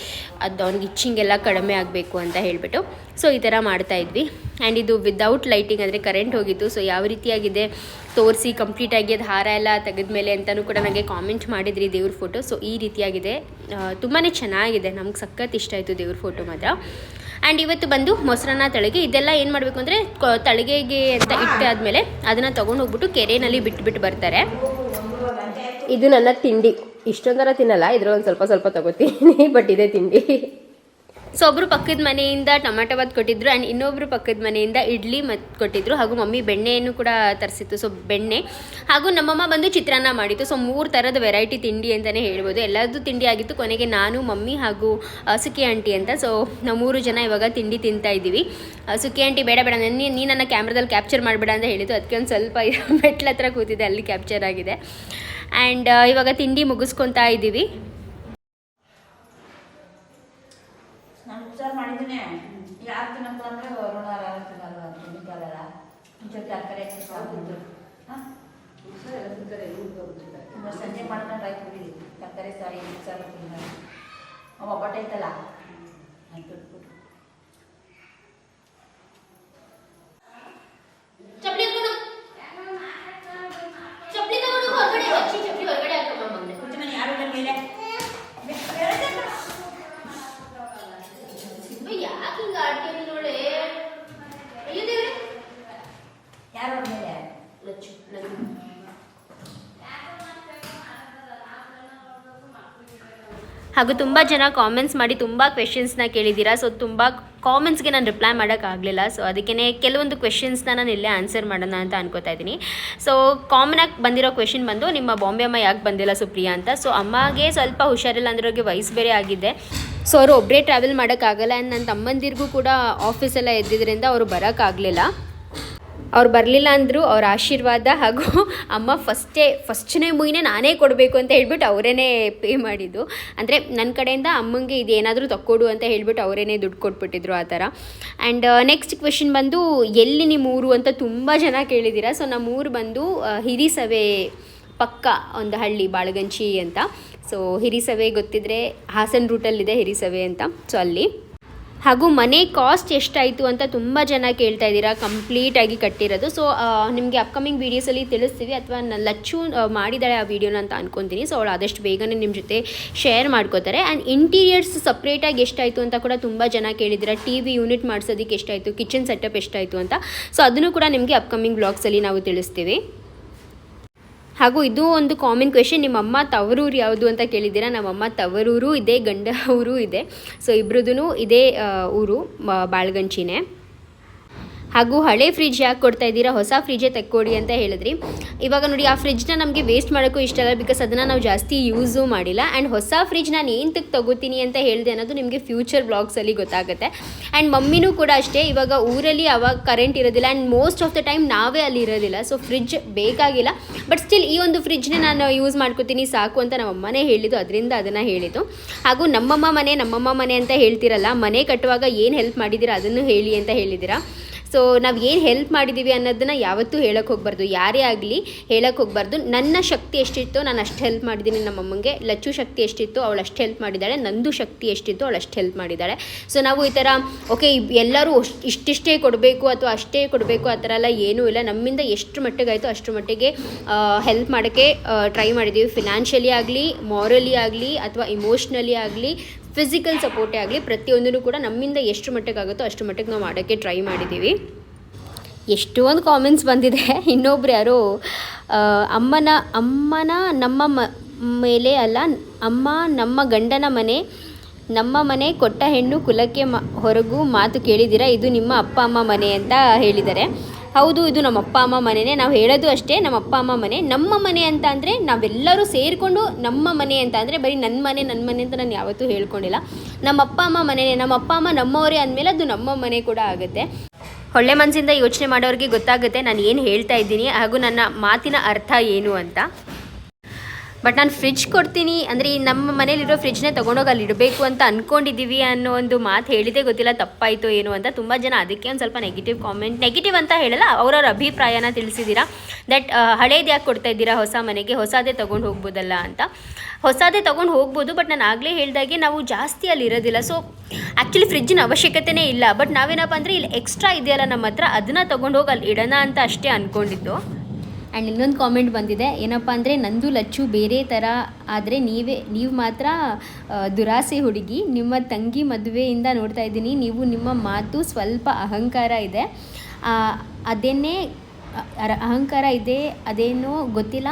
ಅದು ಅವ್ನಿಗೆ ಇಚ್ಚಿಂಗೆಲ್ಲ ಕಡಿಮೆ ಆಗಬೇಕು ಅಂತ ಹೇಳಿಬಿಟ್ಟು. ಸೊ ಈ ಥರ ಮಾಡ್ತಾ ಇದ್ವಿ. ಆ್ಯಂಡ್ ಇದು ವಿದೌಟ್ ಲೈಟಿಂಗ್ ಅಂದರೆ ಕರೆಂಟ್ ಹೋಗಿತ್ತು ಸೊ ಯಾವ ರೀತಿಯಾಗಿದೆ ತೋರಿಸಿ ಕಂಪ್ಲೀಟಾಗಿ ಅದು ಹಾರ ಎಲ್ಲ ತೆಗೆದ್ಮೇಲೆ ಅಂತಲೂ ಕೂಡ ನನಗೆ ಕಾಮೆಂಟ್ ಮಾಡಿದ್ರಿ ದೇವ್ರ ಫೋಟೋ ಸೊ ಈ ರೀತಿಯಾಗಿದೆ. ತುಂಬಾ ಚೆನ್ನಾಗಿದೆ. ನಮ್ಗೆ ಸಖತ್ ಇಷ್ಟ ಆಯಿತು ದೇವ್ರ ಫೋಟೋ ಮಾತ್ರ. ಆ್ಯಂಡ್ ಇವತ್ತು ಬಂದು ಮೊಸರನ್ನ, ತಳಗೆ, ಇದೆಲ್ಲ ಏನು ಮಾಡಬೇಕು ಅಂದರೆ ತಳಿಗೆಗೆ ಅಂತ ಇಟ್ಟಾದ್ಮೇಲೆ ಅದನ್ನು ತೊಗೊಂಡು ಹೋಗ್ಬಿಟ್ಟು ಕೆರೆಯಲ್ಲಿ ಬಿಟ್ಬಿಟ್ಟು ಬರ್ತಾರೆ. ಇದು ನನ್ನ ತಿಂಡಿ. ಇಷ್ಟೊಂದರ ತಿನ್ನಲ್ಲ, ಇದ್ರಲ್ಲಿ ಒಂದು ಸ್ವಲ್ಪ ಸ್ವಲ್ಪ ತಗೋತೀನಿ, ಬಟ್ ಇದೇ ತಿಂಡಿ. ಸೊ ಒಬ್ರು ಪಕ್ಕದ ಮನೆಯಿಂದ ಟೊಮ್ಯಾಟೊ ಬಾತ್ ಕೊಟ್ಟಿದ್ರು ಆ್ಯಂಡ್ ಇನ್ನೊಬ್ರು ಪಕ್ಕದ ಮನೆಯಿಂದ ಇಡ್ಲಿ ಮತ್ತು ಕೊಟ್ಟಿದ್ರು. ಹಾಗೂ ಮಮ್ಮಿ ಬೆಣ್ಣೆಯನ್ನು ಕೂಡ ತರಿಸಿತ್ತು. ಸೊ ಬೆಣ್ಣೆ ಹಾಗೂ ನಮ್ಮಮ್ಮ ಬಂದು ಚಿತ್ರಾನ್ನ ಮಾಡಿತ್ತು. ಸೊ ಮೂರು ಥರದ ವೆರೈಟಿ ತಿಂಡಿ ಅಂತಲೇ ಹೇಳ್ಬೋದು. ಎಲ್ಲರದ್ದು ತಿಂಡಿ ಆಗಿತ್ತು. ಕೊನೆಗೆ ನಾನು, ಮಮ್ಮಿ ಹಾಗೂ ಸುಖಿ ಆಂಟಿ ಅಂತ. ಸೊ ನಾವು ಮೂರು ಜನ ಇವಾಗ ತಿಂಡಿ ತಿಂತಾ ಇದ್ದೀವಿ. ಸುಖಿ ಆಂಟಿ ಬೇಡ ಬೇಡ. ನೀ ನೀ ನನ್ನ ಕ್ಯಾಮ್ರಾದಲ್ಲಿ ಕ್ಯಾಪ್ಚರ್ ಮಾಡಬೇಡ ಅಂತ ಹೇಳಿದ್ದು. ಅದಕ್ಕೆ ಒಂದು ಸ್ವಲ್ಪ ಮೆಟ್ಲ ಹತ್ರ ಕೂತಿದೆ. ಅಲ್ಲಿ ಕ್ಯಾಪ್ಚರ್ ಆಗಿದೆ. ಆ್ಯಂಡ್ ಇವಾಗ ತಿಂಡಿ ಮುಗಿಸ್ಕೊತಾ ಇದ್ದೀವಿ. ಉಪಚಾರ ಮಾಡಿದ್ದೀನಿ ಯಾರು ತಿನ್ನಪ್ಪ ಅಂದರೆ ಋಣ ಯಾರು ತಿನ್ನಲ್ಲ ತಿನ್ನಲ್ಲ ಮುಂಚೆ ತರಕಾರಿ ಹಾಕಿ ಸಾಕಿದ್ದು ಹಾಂ? ಸಂಜೆ ಮಾಡ್ಕೊಂಡು ಆಯ್ತು ಬಿಡಿ. ತರಕಾರಿ ಸಾರಿ ಸಾರು ತಿನ್ನ ಅವ ಒಬ್ಬಟ್ಟು ಐತಲ್ಲ? ಆಯ್ತು ಚಪ್ಪಲಿ ತಗೊಂಡು ಹೊರಗಡೆ ಹಚ್ಚಿ ಚಪ್ಪಲಿ ಹೊರಗಡೆ ಹಾಕಮ್ಮ ಬಂದೆ ಕುಚ್ಚು ಮನೆ ಯಾರು ಇಲ್ಲ ಮೇಲೆ ಯಾಕೆ ಹಿಂಗ ಆಡ್ತೀನಿ ನೋಡೆ ಎಲ್ಲಿದ್ದೇವೆ ಯಾರು ಅವ್ರ ಮೇಲೆ ಲಚ್ಚು ಲಚ್ಚು ಹಾಗೂ ತುಂಬ ಜನ ಕಾಮೆಂಟ್ಸ್ ಮಾಡಿ ತುಂಬ ಕ್ವೆಶನ್ಸ್ನ ಕೇಳಿದ್ದೀರಾ. ಸೊ ತುಂಬ ಕಾಮೆಂಟ್ಸ್ಗೆ ನಾನು ರಿಪ್ಲೈ ಮಾಡೋಕ್ಕಾಗಲಿಲ್ಲ ಸೊ ಅದಕ್ಕೇ ಕೆಲವೊಂದು ಕ್ವೆಶನ್ಸ್ನ ನಾನು ಇಲ್ಲೇ ಆನ್ಸರ್ ಮಾಡೋಣ ಅಂತ ಅನ್ಕೋತಾ ಇದ್ದೀನಿ. ಸೊ ಕಾಮನಾಗಿ ಬಂದಿರೋ ಕ್ವೆಶನ್ ಬಂದು ನಿಮ್ಮ ಬಾಂಬೆ ಅಮ್ಮ ಯಾಕೆ ಬಂದಿಲ್ಲ ಸುಪ್ರಿಯಾ ಅಂತ. ಸೊ ಅಮ್ಮಗೆ ಸ್ವಲ್ಪ ಹುಷಾರಿಲ್ಲ, ಅಂದ್ರೆ ಅವ್ರಿಗೆ ವಯಸ್ಸು ಬೇರೆ ಆಗಿದೆ. ಸೊ ಅವರು ಒಬ್ಬರೇ ಟ್ರಾವೆಲ್ ಮಾಡೋಕ್ಕಾಗಲ್ಲ ಆ್ಯಂಡ್ ನನ್ನ ತಮ್ಮಂದಿರಿಗೂ ಕೂಡ ಆಫೀಸೆಲ್ಲ ಎದ್ದಿದ್ದರಿಂದ ಅವರು ಬರೋಕ್ಕಾಗಲಿಲ್ಲ ಅವ್ರು ಬರಲಿಲ್ಲ ಅಂದರು ಅವ್ರ ಆಶೀರ್ವಾದ ಹಾಗೂ ಅಮ್ಮ ಫಸ್ಟೇ ಫಸ್ಟ್ನೇ ಮೂವಿನೇ ನಾನೇ ಕೊಡಬೇಕು ಅಂತ ಹೇಳ್ಬಿಟ್ಟು ಅವರೇನೆ ಪೇ ಮಾಡಿದ್ದು. ಅಂದರೆ ನನ್ನ ಕಡೆಯಿಂದ ಅಮ್ಮಂಗೆ ಇದು ಏನಾದರೂ ತಕ್ಕೊಡು ಅಂತ ಹೇಳ್ಬಿಟ್ಟು ಅವರೇ ದುಡ್ಡು ಕೊಟ್ಬಿಟ್ಟಿದ್ರು ಆ ಥರ. ಆ್ಯಂಡ್ ನೆಕ್ಸ್ಟ್ ಕ್ವೆಶನ್ ಬಂದು, ಎಲ್ಲಿ ನಿಮ್ಮ ಊರು ಅಂತ ತುಂಬ ಜನ ಕೇಳಿದ್ದೀರಾ. ಸೊ ನಮ್ಮ ಊರು ಬಂದು ಹಿರಿಸವೆ ಪಕ್ಕ ಒಂದು ಹಳ್ಳಿ, ಬಾಳಗಂಚಿ ಅಂತ. ಸೊ ಹಿರಿಸವೆ ಗೊತ್ತಿದ್ರೆ ಹಾಸನ್ ರೂಟಲ್ಲಿದೆ ಹಿರಿಸವೆ ಅಂತ. ಸೊ ಅಲ್ಲಿ. ಹಾಗೂ ಮನೆ ಕಾಸ್ಟ್ ಎಷ್ಟಾಯಿತು ಅಂತ ತುಂಬ ಜನ ಕೇಳ್ತಾ ಇದ್ದೀರಾ ಕಂಪ್ಲೀಟಾಗಿ ಕಟ್ಟಿರೋದು. ಸೊ ನಿಮಗೆ ಅಪ್ಕಮಿಂಗ್ ವೀಡಿಯೋಸಲ್ಲಿ ತಿಳಿಸ್ತೀವಿ. ಅಥವಾ ಲಚ್ಚು ಮಾಡಿದ್ದಾಳೆ ಆ ವೀಡಿಯೋನ ಅಂತ ಅನ್ಕೊತೀನಿ. ಸೊ ಅವಳು ಆದಷ್ಟು ಬೇಗನೆ ನಿಮ್ಮ ಜೊತೆ ಶೇರ್ ಮಾಡ್ಕೋತಾರೆ. ಆ್ಯಂಡ್ ಇಂಟೀರಿಯರ್ಸ್ ಸಪ್ರೇಟಾಗಿ ಎಷ್ಟಾಯಿತು ಅಂತ ಕೂಡ ತುಂಬ ಜನ ಕೇಳಿದ್ದೀರಾ. ಟಿ ವಿ ಯೂನಿಟ್ ಮಾಡಿಸೋದಕ್ಕೆ ಎಷ್ಟಾಯಿತು? ಕಿಚನ್ ಸೆಟಪ್ ಎಷ್ಟಾಯಿತು ಅಂತ. ಸೊ ಅದನ್ನು ಕೂಡ ನಿಮಗೆ ಅಪ್ಕಮಿಂಗ್ ಬ್ಲಾಗ್ಸಲ್ಲಿ ನಾವು ತಿಳಿಸ್ತೀವಿ. ಹಾಗೂ ಇದು ಒಂದು ಕಾಮನ್ ಕ್ವೆಶನ್ ನಿಮ್ಮ ಅಮ್ಮ ತವರೂರು ಯಾವುದು ಅಂತ ಕೇಳಿದ್ದೀರಾ? ನಮ್ಮಮ್ಮ ತವರೂರು ಇದೆ, ಗಂಡ ಊರು ಇದೆ. ಸೊ ಇಬ್ರದ್ದು ಇದೇ ಊರು ಬಾಳ್ಗಂಚಿನೇ. ಹಾಗೂ ಹಳೆ ಫ್ರಿಜ್ ಯಾಕೆ ಕೊಡ್ತಾ ಇದ್ದೀರಾ? ಹೊಸ ಫ್ರಿಜ್ಜೇ ತೆಕ್ಕೊಡಿ ಅಂತ ಹೇಳಿದ್ರಿ. ಇವಾಗ ನೋಡಿ, ಆ ಫ್ರಿಜ್ನ ನಮಗೆ ವೇಸ್ಟ್ ಮಾಡೋಕ್ಕೂ ಇಷ್ಟ ಇಲ್ಲ ಬಿಕಾಸ್ ಅದನ್ನು ನಾವು ಜಾಸ್ತಿ ಯೂಸು ಮಾಡಿಲ್ಲ. ಆ್ಯಂಡ್ ಹೊಸ ಫ್ರಿಜ್ ನಾನು ಏನಕ್ಕೆ ತಗೋತೀನಿ ಅಂತ ಹೇಳಿದೆ ಅನ್ನೋದು ನಿಮಗೆ ಫ್ಯೂಚರ್ ಬ್ಲಾಗ್ಸಲ್ಲಿ ಗೊತ್ತಾಗುತ್ತೆ. ಆ್ಯಂಡ್ ಮಮ್ಮಿನೂ ಕೂಡ ಅಷ್ಟೇ, ಇವಾಗ ಊರಲ್ಲಿ ಅವಾಗ ಕರೆಂಟ್ ಇರೋದಿಲ್ಲ. And most of the time ನಾವೇ ಅಲ್ಲಿ ಇರೋದಿಲ್ಲ. ಸೊ ಫ್ರಿಜ್ ಬೇಕಾಗಿಲ್ಲ. ಬಟ್ ಸ್ಟಿಲ್ ಈ ಒಂದು ಫ್ರಿಜ್ನೇ ನಾನು ಯೂಸ್ ಮಾಡ್ಕೋತೀನಿ, ಸಾಕು ಅಂತ ನಮ್ಮ ಅಮ್ಮನೇ ಹೇಳಿದ್ದು. ಅದರಿಂದ ಅದನ್ನು ಹೇಳಿದ್ದು. ಹಾಗೂ ನಮ್ಮಮ್ಮ ಮನೆ ನಮ್ಮಮ್ಮ ಮನೆ ಅಂತ ಹೇಳ್ತಿರಲ್ಲ, ಮನೆ ಕಟ್ಟುವಾಗ ಏನು ಹೆಲ್ಪ್ ಮಾಡಿದ್ದೀರಾ ಅದನ್ನು ಹೇಳಿ ಅಂತ ಹೇಳಿದ್ದೀರಾ. ಸೊ ನಾವು ಏನು ಹೆಲ್ಪ್ ಮಾಡಿದ್ದೀವಿ ಅನ್ನೋದನ್ನ ಯಾವತ್ತೂ ಹೇಳಕ್ಕೆ ಹೋಗ್ಬಾರ್ದು. ಯಾರೇ ಆಗಲಿ ಹೇಳಕ್ಕೆ ಹೋಗ್ಬಾರ್ದು. ನನ್ನ ಶಕ್ತಿ ಎಷ್ಟಿತ್ತು ನಾನು ಅಷ್ಟು ಹೆಲ್ಪ್ ಮಾಡಿದ್ದೀನಿ ನಮ್ಮ ಅಮ್ಮಂಗೆ. ಲಚ್ಚು ಶಕ್ತಿ ಎಷ್ಟಿತ್ತು ಅವಳು ಅಷ್ಟು ಹೆಲ್ಪ್ ಮಾಡಿದ್ದಾಳೆ ನಂದು ಶಕ್ತಿ ಎಷ್ಟಿತ್ತು ಅವಳು ಅಷ್ಟು ಹೆಲ್ಪ್ ಮಾಡಿದ್ದಾಳೆ ಸೊ ನಾವು ಈ ಥರ ಓಕೆ ಎಲ್ಲರೂ ಇಷ್ಟಿಷ್ಟೇ ಕೊಡಬೇಕು ಅಥವಾ ಅಷ್ಟೇ ಕೊಡಬೇಕು ಆ ಥರ ಎಲ್ಲ ಏನೂ ಇಲ್ಲ. ನಮ್ಮಿಂದ ಎಷ್ಟು ಮಟ್ಟಿಗಾಯಿತು ಅಷ್ಟು ಮಟ್ಟಿಗೆ ಹೆಲ್ಪ್ ಮಾಡೋಕ್ಕೆ ಟ್ರೈ ಮಾಡಿದ್ದೀವಿ ಫಿನಾನ್ಷಿಯಲಿ ಆಗಲಿ ಮಾರಲಿ ಆಗಲಿ ಅಥವಾ ಇಮೋಷ್ನಲಿ ಆಗಲಿ ಫಿಸಿಕಲ್ ಸಪೋರ್ಟೇ ಆಗಲಿ, ಪ್ರತಿಯೊಂದನ್ನು ಕೂಡ ನಮ್ಮಿಂದ ಎಷ್ಟು ಮಟ್ಟಿಗಾಗುತ್ತೋ ಅಷ್ಟು ಮಟ್ಟಿಗೆ ನಾವು ಮಾಡೋಕ್ಕೆ ಟ್ರೈ ಮಾಡಿದ್ದೀವಿ. ಎಷ್ಟೊಂದು ಕಾಮೆಂಟ್ಸ್ ಬಂದಿದೆ. ಇನ್ನೊಬ್ರು ಯಾರೋ ಅಮ್ಮನ ಅಮ್ಮನ ನಮ್ಮ ಮ, ಮೇಲೆ ಅಲ್ಲ, ಅಮ್ಮ ನಮ್ಮ ಗಂಡನ ಮನೆ, ನಮ್ಮ ಮನೆ ಕೊಟ್ಟ ಹೆಣ್ಣು ಕುಲಕ್ಕೆ ಮ, ಹೊರಗೂ ಮಾತು ಕೇಳಿದ್ದೀರಾ? ಇದು ನಿಮ್ಮ ಅಪ್ಪ, ಅಮ್ಮ ಮನೆ ಅಂತ ಹೇಳಿದ್ದಾರೆ. ಹೌದು, ಇದು ನಮ್ಮ ಅಪ್ಪ, ಅಮ್ಮ ಮನೆನೇ. ನಾವು ಹೇಳೋದು ಅಷ್ಟೇ, ನಮ್ಮ ಅಪ್ಪ, ಅಮ್ಮ ಮನೆ. ನಮ್ಮ ಮನೆ ಅಂತ ಅಂದರೆ ನಾವೆಲ್ಲರೂ ಸೇರಿಕೊಂಡು ನಮ್ಮ ಮನೆ ಅಂತ ಅಂದರೆ ಬರೀ ನನ್ನ ಮನೆ ನನ್ನ ಮನೆ ಅಂತ ನಾನು ಯಾವತ್ತೂ ಹೇಳ್ಕೊಂಡಿಲ್ಲ. ನಮ್ಮ ಅಪ್ಪ, ಅಮ್ಮ ಮನೆನೇ. ನಮ್ಮ ಅಪ್ಪ, ಅಮ್ಮ ನಮ್ಮವರೇ ಅಂದಮೇಲೆ ಅದು ನಮ್ಮ ಮನೆ ಕೂಡ ಆಗುತ್ತೆ. ಒಳ್ಳೆ ಮನಸ್ಸಿಂದ ಯೋಚನೆ ಮಾಡೋರಿಗೆ ಗೊತ್ತಾಗುತ್ತೆ ನಾನು ಏನು ಹೇಳ್ತಾ ಇದ್ದೀನಿ ಹಾಗೂ ನನ್ನ ಮಾತಿನ ಅರ್ಥ ಏನು ಅಂತ. ಬಟ್ ನಾನು ಫ್ರಿಜ್ ಕೊಡ್ತೀನಿ. ಅಂದರೆ ಈ ನಮ್ಮ ಮನೇಲಿರೋ ಫ್ರಿಜ್ನೇ ತೊಗೊಂಡೋಗಿ ಅಲ್ಲಿ ಇಡಬೇಕು ಅಂತ ಅಂದ್ಕೊಂಡಿದ್ದೀವಿ ಅನ್ನೋ ಒಂದು ಮಾತು ಹೇಳಿದೆ ಗೊತ್ತಿಲ್ಲ. ತಪ್ಪಾಯಿತು ಏನು ಅಂತ ತುಂಬ ಜನ ಅದಕ್ಕೆ ಒಂದು ಸ್ವಲ್ಪ ನೆಗೆಟಿವ್ ಕಾಮೆಂಟ್ ನೆಗೆಟಿವ್ ಅಂತ ಹೇಳಲ್ಲ, ಅವರವ್ರ ಅಭಿಪ್ರಾಯನ ತಿಳಿಸಿದ್ದೀರಾ ದಟ್ ಹಳೇದು ಯಾಕೆ ಕೊಡ್ತಾ ಇದ್ದೀರಾ ಹೊಸ ಮನೆಗೆ? ಹೊಸದೇ ತೊಗೊಂಡು ಹೋಗ್ಬೋದಲ್ಲ ಅಂತ. ಹೊಸದೇ ತೊಗೊಂಡು ಹೋಗ್ಬೋದು, ಬಟ್ ನಾನು ಆಗಲೇ ಹೇಳಿದಾಗೆ ನಾವು ಜಾಸ್ತಿ ಅಲ್ಲಿ ಇರೋದಿಲ್ಲ. ಸೊ ಆ್ಯಕ್ಚುಲಿ ಫ್ರಿಜ್ಜಿನ ಅವಶ್ಯಕತೆನೇ ಇಲ್ಲ. ಬಟ್ ನಾವೇನಪ್ಪ ಅಂದರೆ ಇಲ್ಲಿ ಎಕ್ಸ್ಟ್ರಾ ಇದೆಯಲ್ಲ ನಮ್ಮ ಹತ್ರ, ಅದನ್ನು ತೊಗೊಂಡು ಹೋಗಿ ಅಲ್ಲಿ ಇಡೋಣ ಅಂತ ಅಷ್ಟೇ ಅಂದ್ಕೊಂಡಿದ್ದು ಆ್ಯಂಡ್ ಇನ್ನೊಂದು ಕಾಮೆಂಟ್ ಬಂದಿದೆ, ಏನಪ್ಪ ಅಂದರೆ ನಂದು ಲಚ್ಚು ಬೇರೆ ಥರ ಆದರೆ ನೀವೇ, ನೀವು ಮಾತ್ರ ದುರಾಸೆ ಹುಡುಗಿ, ನಿಮ್ಮ ತಂಗಿ ಮದುವೆಯಿಂದ ನೋಡ್ತಾ ಇದ್ದೀನಿ, ನೀವು ನಿಮ್ಮ ಮಾತು ಸ್ವಲ್ಪ ಅಹಂಕಾರ ಇದೆ. ಅದನ್ನೇ ಅಹಂಕಾರ ಇದೆ, ಅದೇನೋ ಗೊತ್ತಿಲ್ಲ,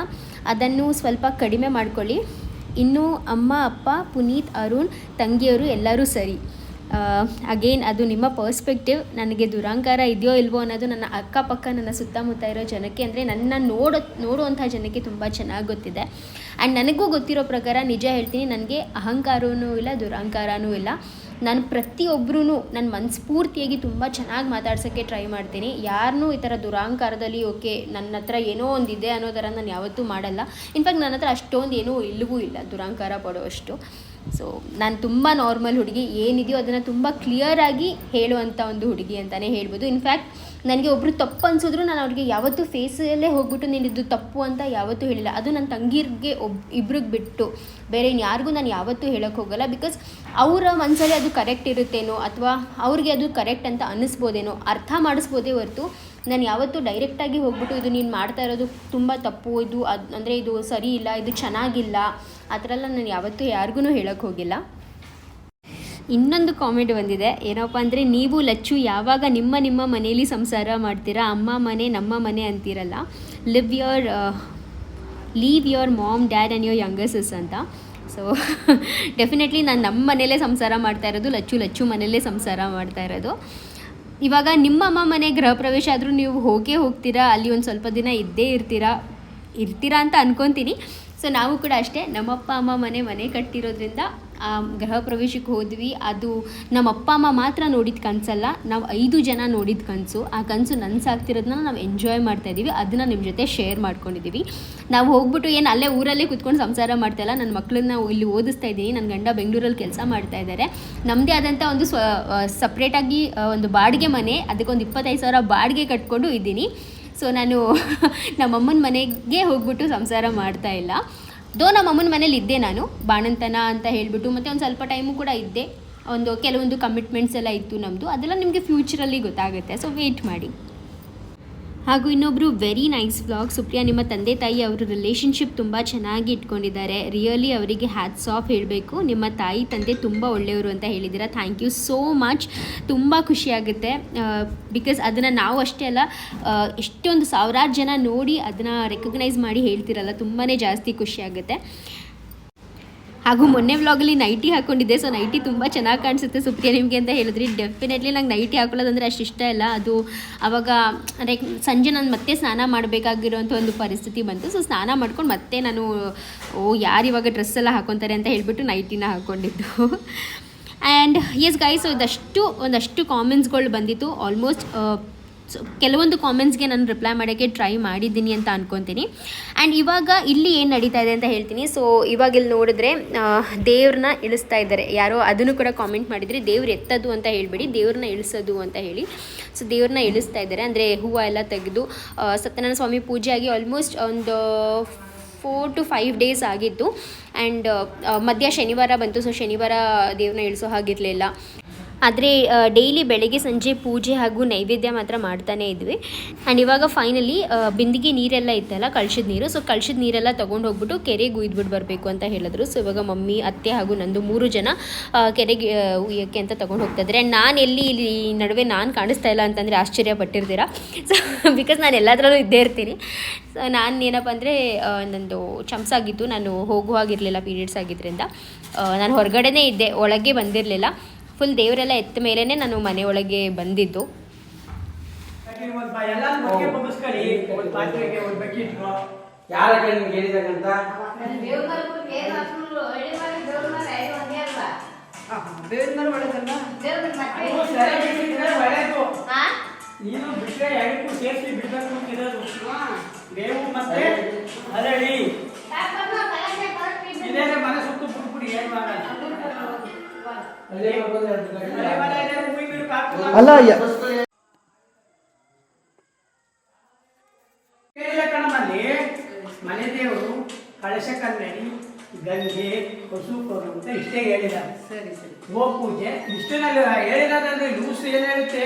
ಅದನ್ನು ಸ್ವಲ್ಪ ಕಡಿಮೆ ಮಾಡ್ಕೊಳ್ಳಿ. ಇನ್ನು ಅಮ್ಮ, ಅಪ್ಪ, ಪುನೀತ್, ಅರುಣ್ ತಂಗಿಯವರು ಎಲ್ಲರೂ ಸರಿ. ಅಗೇನ್ ಅದು ನಿಮ್ಮ ಪರ್ಸ್ಪೆಕ್ಟಿವ್ ನನಗೆ ದುರಾಂಕಾರ ಇದೆಯೋ ಇಲ್ವೋ ಅನ್ನೋದು ನನ್ನ ಅಕ್ಕಪಕ್ಕ, ನನ್ನ ಸುತ್ತಮುತ್ತ ಇರೋ ಜನಕ್ಕೆ ಅಂದರೆ ನನ್ನ ನೋಡೋ ನೋಡುವಂಥ ಜನಕ್ಕೆ ತುಂಬ ಚೆನ್ನಾಗಿ ಗೊತ್ತಿದೆ. ಆ್ಯಂಡ್ ನನಗೂ ಗೊತ್ತಿರೋ ಪ್ರಕಾರ ನಿಜ ಹೇಳ್ತೀನಿ, ನನಗೆ ಅಹಂಕಾರವೂ ಇಲ್ಲ, ದುರಾಂಕಾರನೂ ಇಲ್ಲ. ನಾನು ಪ್ರತಿಯೊಬ್ಬರೂ ನನ್ನ ಮನಸ್ಫೂರ್ತಿಯಾಗಿ ತುಂಬ ಚೆನ್ನಾಗಿ ಮಾತಾಡ್ಸೋಕ್ಕೆ ಟ್ರೈ ಮಾಡ್ತೀನಿ. ಯಾರನ್ನೂ ಈ ಥರ ದುರಾಂಕಾರದಲ್ಲಿ, ಓಕೆ, ನನ್ನ ಹತ್ರ ಏನೋ ಒಂದಿದೆ ಅನ್ನೋ ಥರ ನಾನು ಯಾವತ್ತೂ ಮಾಡಲ್ಲ. ಇನ್ಫ್ಯಾಕ್ಟ್ ನನ್ನ ಹತ್ರ ಅಷ್ಟೊಂದು ಏನೂ ಇಲ್ಲವೂ ಇಲ್ಲ, ದುರಾಂಕಾರ ಪಡೋವಷ್ಟು ಸೊ ನಾನು ತುಂಬ ನಾರ್ಮಲ್ ಹುಡುಗಿ, ಏನಿದೆಯೋ ಅದನ್ನು ತುಂಬ ಕ್ಲಿಯರಾಗಿ ಹೇಳುವಂಥ ಒಂದು ಹುಡುಗಿ ಅಂತಲೇ ಹೇಳ್ಬೋದು. ಇನ್ಫ್ಯಾಕ್ಟ್ ನನಗೆ ಒಬ್ಬರು ತಪ್ಪು ಅನಿಸಿದ್ರು ನಾನು ಅವ್ರಿಗೆ ಯಾವತ್ತೂ ಫೇಸಲ್ಲೇ ಹೋಗ್ಬಿಟ್ಟು ನೀನು ಇದು ತಪ್ಪು ಅಂತ ಯಾವತ್ತೂ ಹೇಳಿಲ್ಲ. ಅದು ನನ್ನ ತಂಗಿರಿಗೆ ಒಬ್, ಇಬ್ರಿಗೆ ಬಿಟ್ಟು. ಬೇರೆ ಇನ್ಯಾರಿಗೂ ನಾನು ಯಾವತ್ತೂ ಹೇಳೋಕ್ಕೆ ಹೋಗಲ್ಲ ಬಿಕಾಸ್ ಅವರ ಮನಸ್ಸಲ್ಲಿ ಅದು ಕರೆಕ್ಟ್ ಇರುತ್ತೇನೋ ಅಥವಾ ಅವ್ರಿಗೆ ಅದು ಕರೆಕ್ಟ್ ಅಂತ ಅನ್ನಿಸ್ಬೋದೇನೋ ಅರ್ಥ ಮಾಡಿಸ್ಬೋದೇ ಹೊರತು ನಾನು ಯಾವತ್ತೂ ಡೈರೆಕ್ಟಾಗಿ ಹೋಗ್ಬಿಟ್ಟು ಇದು ನೀನು ಮಾಡ್ತಾ ಇರೋದು ತುಂಬ ತಪ್ಪು, ಇದು ಅದು, ಅಂದರೆ ಇದು ಸರಿ ಇಲ್ಲ, ಇದು ಚೆನ್ನಾಗಿಲ್ಲ. ಆ ಥರ ಎಲ್ಲ ನಾನು ಯಾವತ್ತೂ ಯಾರಿಗೂ ಹೇಳೋಕ್ಕೆ ಹೋಗಿಲ್ಲ. ಇನ್ನೊಂದು ಕಾಮೆಂಟ್ ಬಂದಿದೆ. ಏನಪ್ಪ ಅಂದರೆ, ನೀವು ಲಚ್ಚು, ಯಾವಾಗ ನಿಮ್ಮ ನಿಮ್ಮ ಮನೆಯಲ್ಲಿ ಸಂಸಾರ ಮಾಡ್ತೀರಾ? ಅಮ್ಮ ಮನೆ, ನಮ್ಮ ಮನೆ ಅಂತೀರಲ್ಲ. Live your leave your mom dad and your youngsters ಅಂತ. ಸೊ ಡೆಫಿನೆಟ್ಲಿ ನಾನು ನಮ್ಮ ಮನೇಲೇ ಸಂಸಾರ ಮಾಡ್ತಾ ಇರೋದು, ಲಚ್ಚು ಲಚ್ಚು ಮನೆಯಲ್ಲೇ ಸಂಸಾರ ಮಾಡ್ತಾ ಇರೋದು. ಇವಾಗ ನಿಮ್ಮ ಅಮ್ಮ ಮನೆ ಗೃಹ ಪ್ರವೇಶ ಆದರೂ ನೀವು ಹೋಗೇ ಹೋಗ್ತೀರಾ? ಅಲ್ಲಿ ಒಂದು ಸ್ವಲ್ಪ ದಿನ ಇದ್ದೇ ಇರ್ತೀರಾ? ಇರ್ತೀರಾ ಅಂತ ಅನ್ಕೊತೀನಿ. ಸೊ ನಾವು ಕೂಡ ಅಷ್ಟೇ ನಮ್ಮಪ್ಪ, ಅಮ್ಮ ಮನೆ ಮನೆ ಕಟ್ಟಿರೋದ್ರಿಂದ, ಆ, ಗೃಹ ಪ್ರವೇಶಕ್ಕೆ ಹೋದ್ವಿ. ಅದು ನಮ್ಮ ಅಪ್ಪ ಅಮ್ಮ ಮಾತ್ರ ನೋಡಿದ ಕನಸಲ್ಲ. ನಾವು ಐದು ಜನ ನೋಡಿದ ಕನಸು. ಆ ಕನಸು ನನಸಾಗ್ತಿರೋದನ್ನ ನಾವು ಎಂಜಾಯ್ ಮಾಡ್ತಾ ಇದ್ದೀವಿ ಅದನ್ನು ನಿಮ್ಮ ಜೊತೆ ಶೇರ್ ಮಾಡ್ಕೊಂಡಿದ್ದೀವಿ ನಾವು ಹೋಗ್ಬಿಟ್ಟು ಏನು ಅಲ್ಲೇ ಊರಲ್ಲೇ ಕುತ್ಕೊಂಡು ಸಂಸಾರ ಮಾಡ್ತಾ ಇಲ್ಲ. ನನ್ನ ಮಕ್ಕಳನ್ನ ಇಲ್ಲಿ ಓದಿಸ್ತಾ ಇದ್ದೀನಿ. ನನ್ನ ಗಂಡ ಬೆಂಗಳೂರಲ್ಲಿ ಕೆಲಸ ಮಾಡ್ತಾ ಇದ್ದಾರೆ ನಮ್ಮದೇ ಆದಂಥ ಒಂದು ಸ್ವ ಸಪ್ರೇಟಾಗಿ ಒಂದು ಬಾಡಿಗೆ ಮನೆ. ಅದಕ್ಕೊಂದು ಇಪ್ಪತ್ತೈದು ಸಾವಿರ ಬಾಡಿಗೆ ಕಟ್ಕೊಂಡು ಇದ್ದೀನಿ. ಸೊ ನಾನು ನಮ್ಮಮ್ಮನ ಮನೆಗೆ ಹೋಗ್ಬಿಟ್ಟು ಸಂಸಾರ ಮಾಡ್ತಾ ಇಲ್ಲ. ದೋ ನಮ್ಮ ಅಮ್ಮನ ಮನೇಲಿ ಇದ್ದೆ ನಾನು, ಬಾಣಂತನ ಅಂತ ಹೇಳಿಬಿಟ್ಟು, ಮತ್ತು ಒಂದು ಸ್ವಲ್ಪ ಟೈಮು ಕೂಡ ಇದ್ದೆ. ಒಂದು ಕೆಲವೊಂದು ಕಮಿಟ್ಮೆಂಟ್ಸ್ ಎಲ್ಲ ಇತ್ತು ನಮ್ಮದು ಅದೆಲ್ಲ ನಿಮಗೆ ಫ್ಯೂಚರಲ್ಲಿ ಗೊತ್ತಾಗುತ್ತೆ. ಸೊ ವೆಯ್ಟ್ ಮಾಡಿ. ಹಾಗೂ ಇನ್ನೊಬ್ಬರು ವೆರಿ ನೈಸ್ ವ್ಲಾಗ್ ಸುಪ್ರಿಯಾ, ನಿಮ್ಮ ತಂದೆ ತಾಯಿ ಅವರು ರಿಲೇಷನ್ಶಿಪ್ ತುಂಬ ಚೆನ್ನಾಗಿ ಇಟ್ಕೊಂಡಿದ್ದಾರೆ. ರಿಯಲಿ ಅವರಿಗೆ ಹ್ಯಾಟ್ಸ್ ಆಫ್ ಹೇಳಬೇಕು. ನಿಮ್ಮ ತಾಯಿ, ತಂದೆ ತುಂಬ ಒಳ್ಳೆಯವರು ಅಂತ ಹೇಳಿದ್ದೀರಾ. ಥ್ಯಾಂಕ್ ಯು ಸೋ ಮಚ್ ತುಂಬ ಖುಷಿಯಾಗುತ್ತೆ ಬಿಕಾಸ್ ಅದನ್ನು ನಾವು ಅಷ್ಟೇ ಅಲ್ಲ ಎಷ್ಟೊಂದು ಸಾವಿರಾರು ಜನ ನೋಡಿ ಅದನ್ನು ರೆಕಗ್ನೈಸ್ ಮಾಡಿ ಹೇಳ್ತಿರಲ್ಲ ತುಂಬಾ ಜಾಸ್ತಿ ಖುಷಿಯಾಗುತ್ತೆ ಹಾಗೂ ಮೊನ್ನೆ ವ್ಲಾಗಲ್ಲಿ ನೈಟಿ ಹಾಕೊಂಡಿದ್ದೆ. ಸೊ ನೈಟಿ ತುಂಬ ಚೆನ್ನಾಗಿ ಕಾಣಿಸುತ್ತೆ ಸುಪ್ರಿಯಾ. ನಿಮಗೆ ಅಂತ ಹೇಳಿದ್ರಿ ಡೆಫಿನೆಟ್ಲಿ ನಂಗೆ ನೈಟಿ ಹಾಕೊಳ್ಳೋದಂದ್ರೆ ಅಷ್ಟು ಇಷ್ಟ ಇಲ್ಲ. ಅದು ಅವಾಗ ಲೈಕ್ ಸಂಜೆ ನಾನು ಮತ್ತೆ ಸ್ನಾನ ಮಾಡಬೇಕಾಗಿರೋಂಥ ಒಂದು ಪರಿಸ್ಥಿತಿ ಬಂತು. ಸೊ ಸ್ನಾನ ಮಾಡ್ಕೊಂಡು ಮತ್ತೆ ನಾನು, ಓ, ಯಾರು ಇವಾಗ ಡ್ರೆಸ್ ಎಲ್ಲ ಹಾಕೊತಾರೆ ಅಂತ ಹೇಳಿಬಿಟ್ಟು ನೈಟಿನ ಹಾಕ್ಕೊಂಡಿದ್ದು ಆ್ಯಂಡ್ ಎಸ್ ಗೈಸ್ ಇದಷ್ಟು ಒಂದಷ್ಟು ಕಾಮೆಂಟ್ಸ್ಗಳು ಬಂದಿತ್ತು. ಆಲ್ಮೋಸ್ಟ್ ಸೊ ಕೆಲವೊಂದು ಕಾಮೆಂಟ್ಸ್ಗೆ ನಾನು ರಿಪ್ಲೈ ಮಾಡೋಕ್ಕೆ ಟ್ರೈ ಮಾಡಿದ್ದೀನಿ ಅಂತ ಅನ್ಕೊತೀನಿ. ಆ್ಯಂಡ್ ಇವಾಗ ಇಲ್ಲಿ ಏನು ನಡೀತಾ ಇದೆ ಅಂತ ಹೇಳ್ತೀನಿ. ಸೊ ಇವಾಗ ಇಲ್ಲಿ ನೋಡಿದ್ರೆ ದೇವ್ರನ್ನ ಇಳಿಸ್ತಾ ಇದ್ದಾರೆ. ಯಾರೋ ಅದನ್ನು ಕೂಡ ಕಾಮೆಂಟ್ ಮಾಡಿದರೆ, ದೇವ್ರು ಎತ್ತದು ಅಂತ ಹೇಳ್ಬೇಡಿ, ದೇವ್ರನ್ನ ಇಳಿಸೋದು ಅಂತ ಹೇಳಿ. ಸೊ ದೇವ್ರನ್ನ ಇಳಿಸ್ತಾ ಇದ್ದಾರೆ. ಅಂದರೆ ಹೂವು ಎಲ್ಲ ತೆಗೆದು ಸತ್ಯನಾರಾಯಣ ಸ್ವಾಮಿ ಪೂಜೆ ಆಗಿ ಆಲ್ಮೋಸ್ಟ್ ಒಂದು ಫೋರ್ ಟು ಫೈವ್ ಡೇಸ್ ಆಗಿತ್ತು. ಆ್ಯಂಡ್ ಮಧ್ಯ ಶನಿವಾರ ಬಂತು. ಸೊ ಶನಿವಾರ ದೇವ್ರನ್ನ ಇಳಿಸೋ ಹಾಗಿರಲಿಲ್ಲ. ಆದರೆ ಡೈಲಿ ಬೆಳಗ್ಗೆ, ಸಂಜೆ ಪೂಜೆ ಹಾಗೂ ನೈವೇದ್ಯ ಮಾತ್ರ ಮಾಡ್ತಾನೆ ಇದ್ವಿ. ಆ್ಯಂಡ್ ಇವಾಗ ಫೈನಲಿ ಬಿಂದಿಗೆ ನೀರೆಲ್ಲ ಇತ್ತಲ್ಲ, ಕಳ್ಸಿದ ನೀರು. ಸೊ ಕಳ್ಸಿದ ನೀರೆಲ್ಲ ತೊಗೊಂಡು ಹೋಗ್ಬಿಟ್ಟು ಕೆರೆಗೆ ಉಯ್ದ್ಬಿಟ್ಟು ಬರಬೇಕು ಅಂತ ಹೇಳಿದ್ರು. ಸೊ ಇವಾಗ ಮಮ್ಮಿ, ಅತ್ತೆ ಹಾಗೂ ನಂದು ಮೂರು ಜನ ಕೆರೆಗೆ ಉಯ್ಯೋಕ್ಕೆ ಅಂತ ತೊಗೊಂಡು ಹೋಗ್ತಾ ಇದ್ದಾರೆ ಆ್ಯಂಡ್ ನಾನು ಎಲ್ಲಿ ಇಲ್ಲಿ ನಡುವೆ ನಾನು ಕಾಣಿಸ್ತಾ ಇಲ್ಲ ಅಂತಂದರೆ ಆಶ್ಚರ್ಯ ಪಟ್ಟಿರ್ತೀರಾ? ಸೊ ಬಿಕಾಸ್ ನಾನು ಎಲ್ಲದರಲ್ಲೂ ಇದ್ದೇ ಇರ್ತೀನಿ. ಸೊ ನಾನು ಏನಪ್ಪ ಅಂದರೆ ನಂದು ಚಮ್ಸಾಗಿತ್ತು ನಾನು ಹೋಗುವಾಗಿರಲಿಲ್ಲ ಪೀರಿಯಡ್ಸ್ ಆಗಿದ್ದರಿಂದ ನಾನು ಹೊರಗಡೆನೇ ಇದ್ದೆ, ಒಳಗೆ ಬಂದಿರಲಿಲ್ಲ. ಫುಲ್ ದೇವರೆಲ್ಲ ಎತ್ತ ಮೇಲೇ ನಾನು ಮನೆ ಒಳಗೆ ಬಂದಿದ್ದು ನೀನು ಬಿಟ್ರೆ ಎರಡಕ್ಕೂ ಸೇರಿಸಿ ಬಿಡ್ಬೇಕು ಅಂತಿರೋದು ಬೇವು ಮತ್ತೆ ಹರಳಿ ಅಲ್ಲೇ ಮನೆ ಹಾಕ್ತು. ಅಲ್ಲ ಕಣಮ್ಮಲ್ಲಿ ಮನೆ ದೇವರು ಕಳಶ ಕನ್ನಡಿ ಗಂಗೆ ಹೊಸು ಕೊರು ಅಂತ ಇಷ್ಟೇ ಹೇಳಿದ ಸರಿ ಸರಿ. ಗೋ ಪೂಜೆ ಇಷ್ಟನಲ್ಲಿ ಹೇಳಿರೋದಂದ್ರೆ ಲೂಸ್ ಏನ್ ಹೇಳುತ್ತೆ?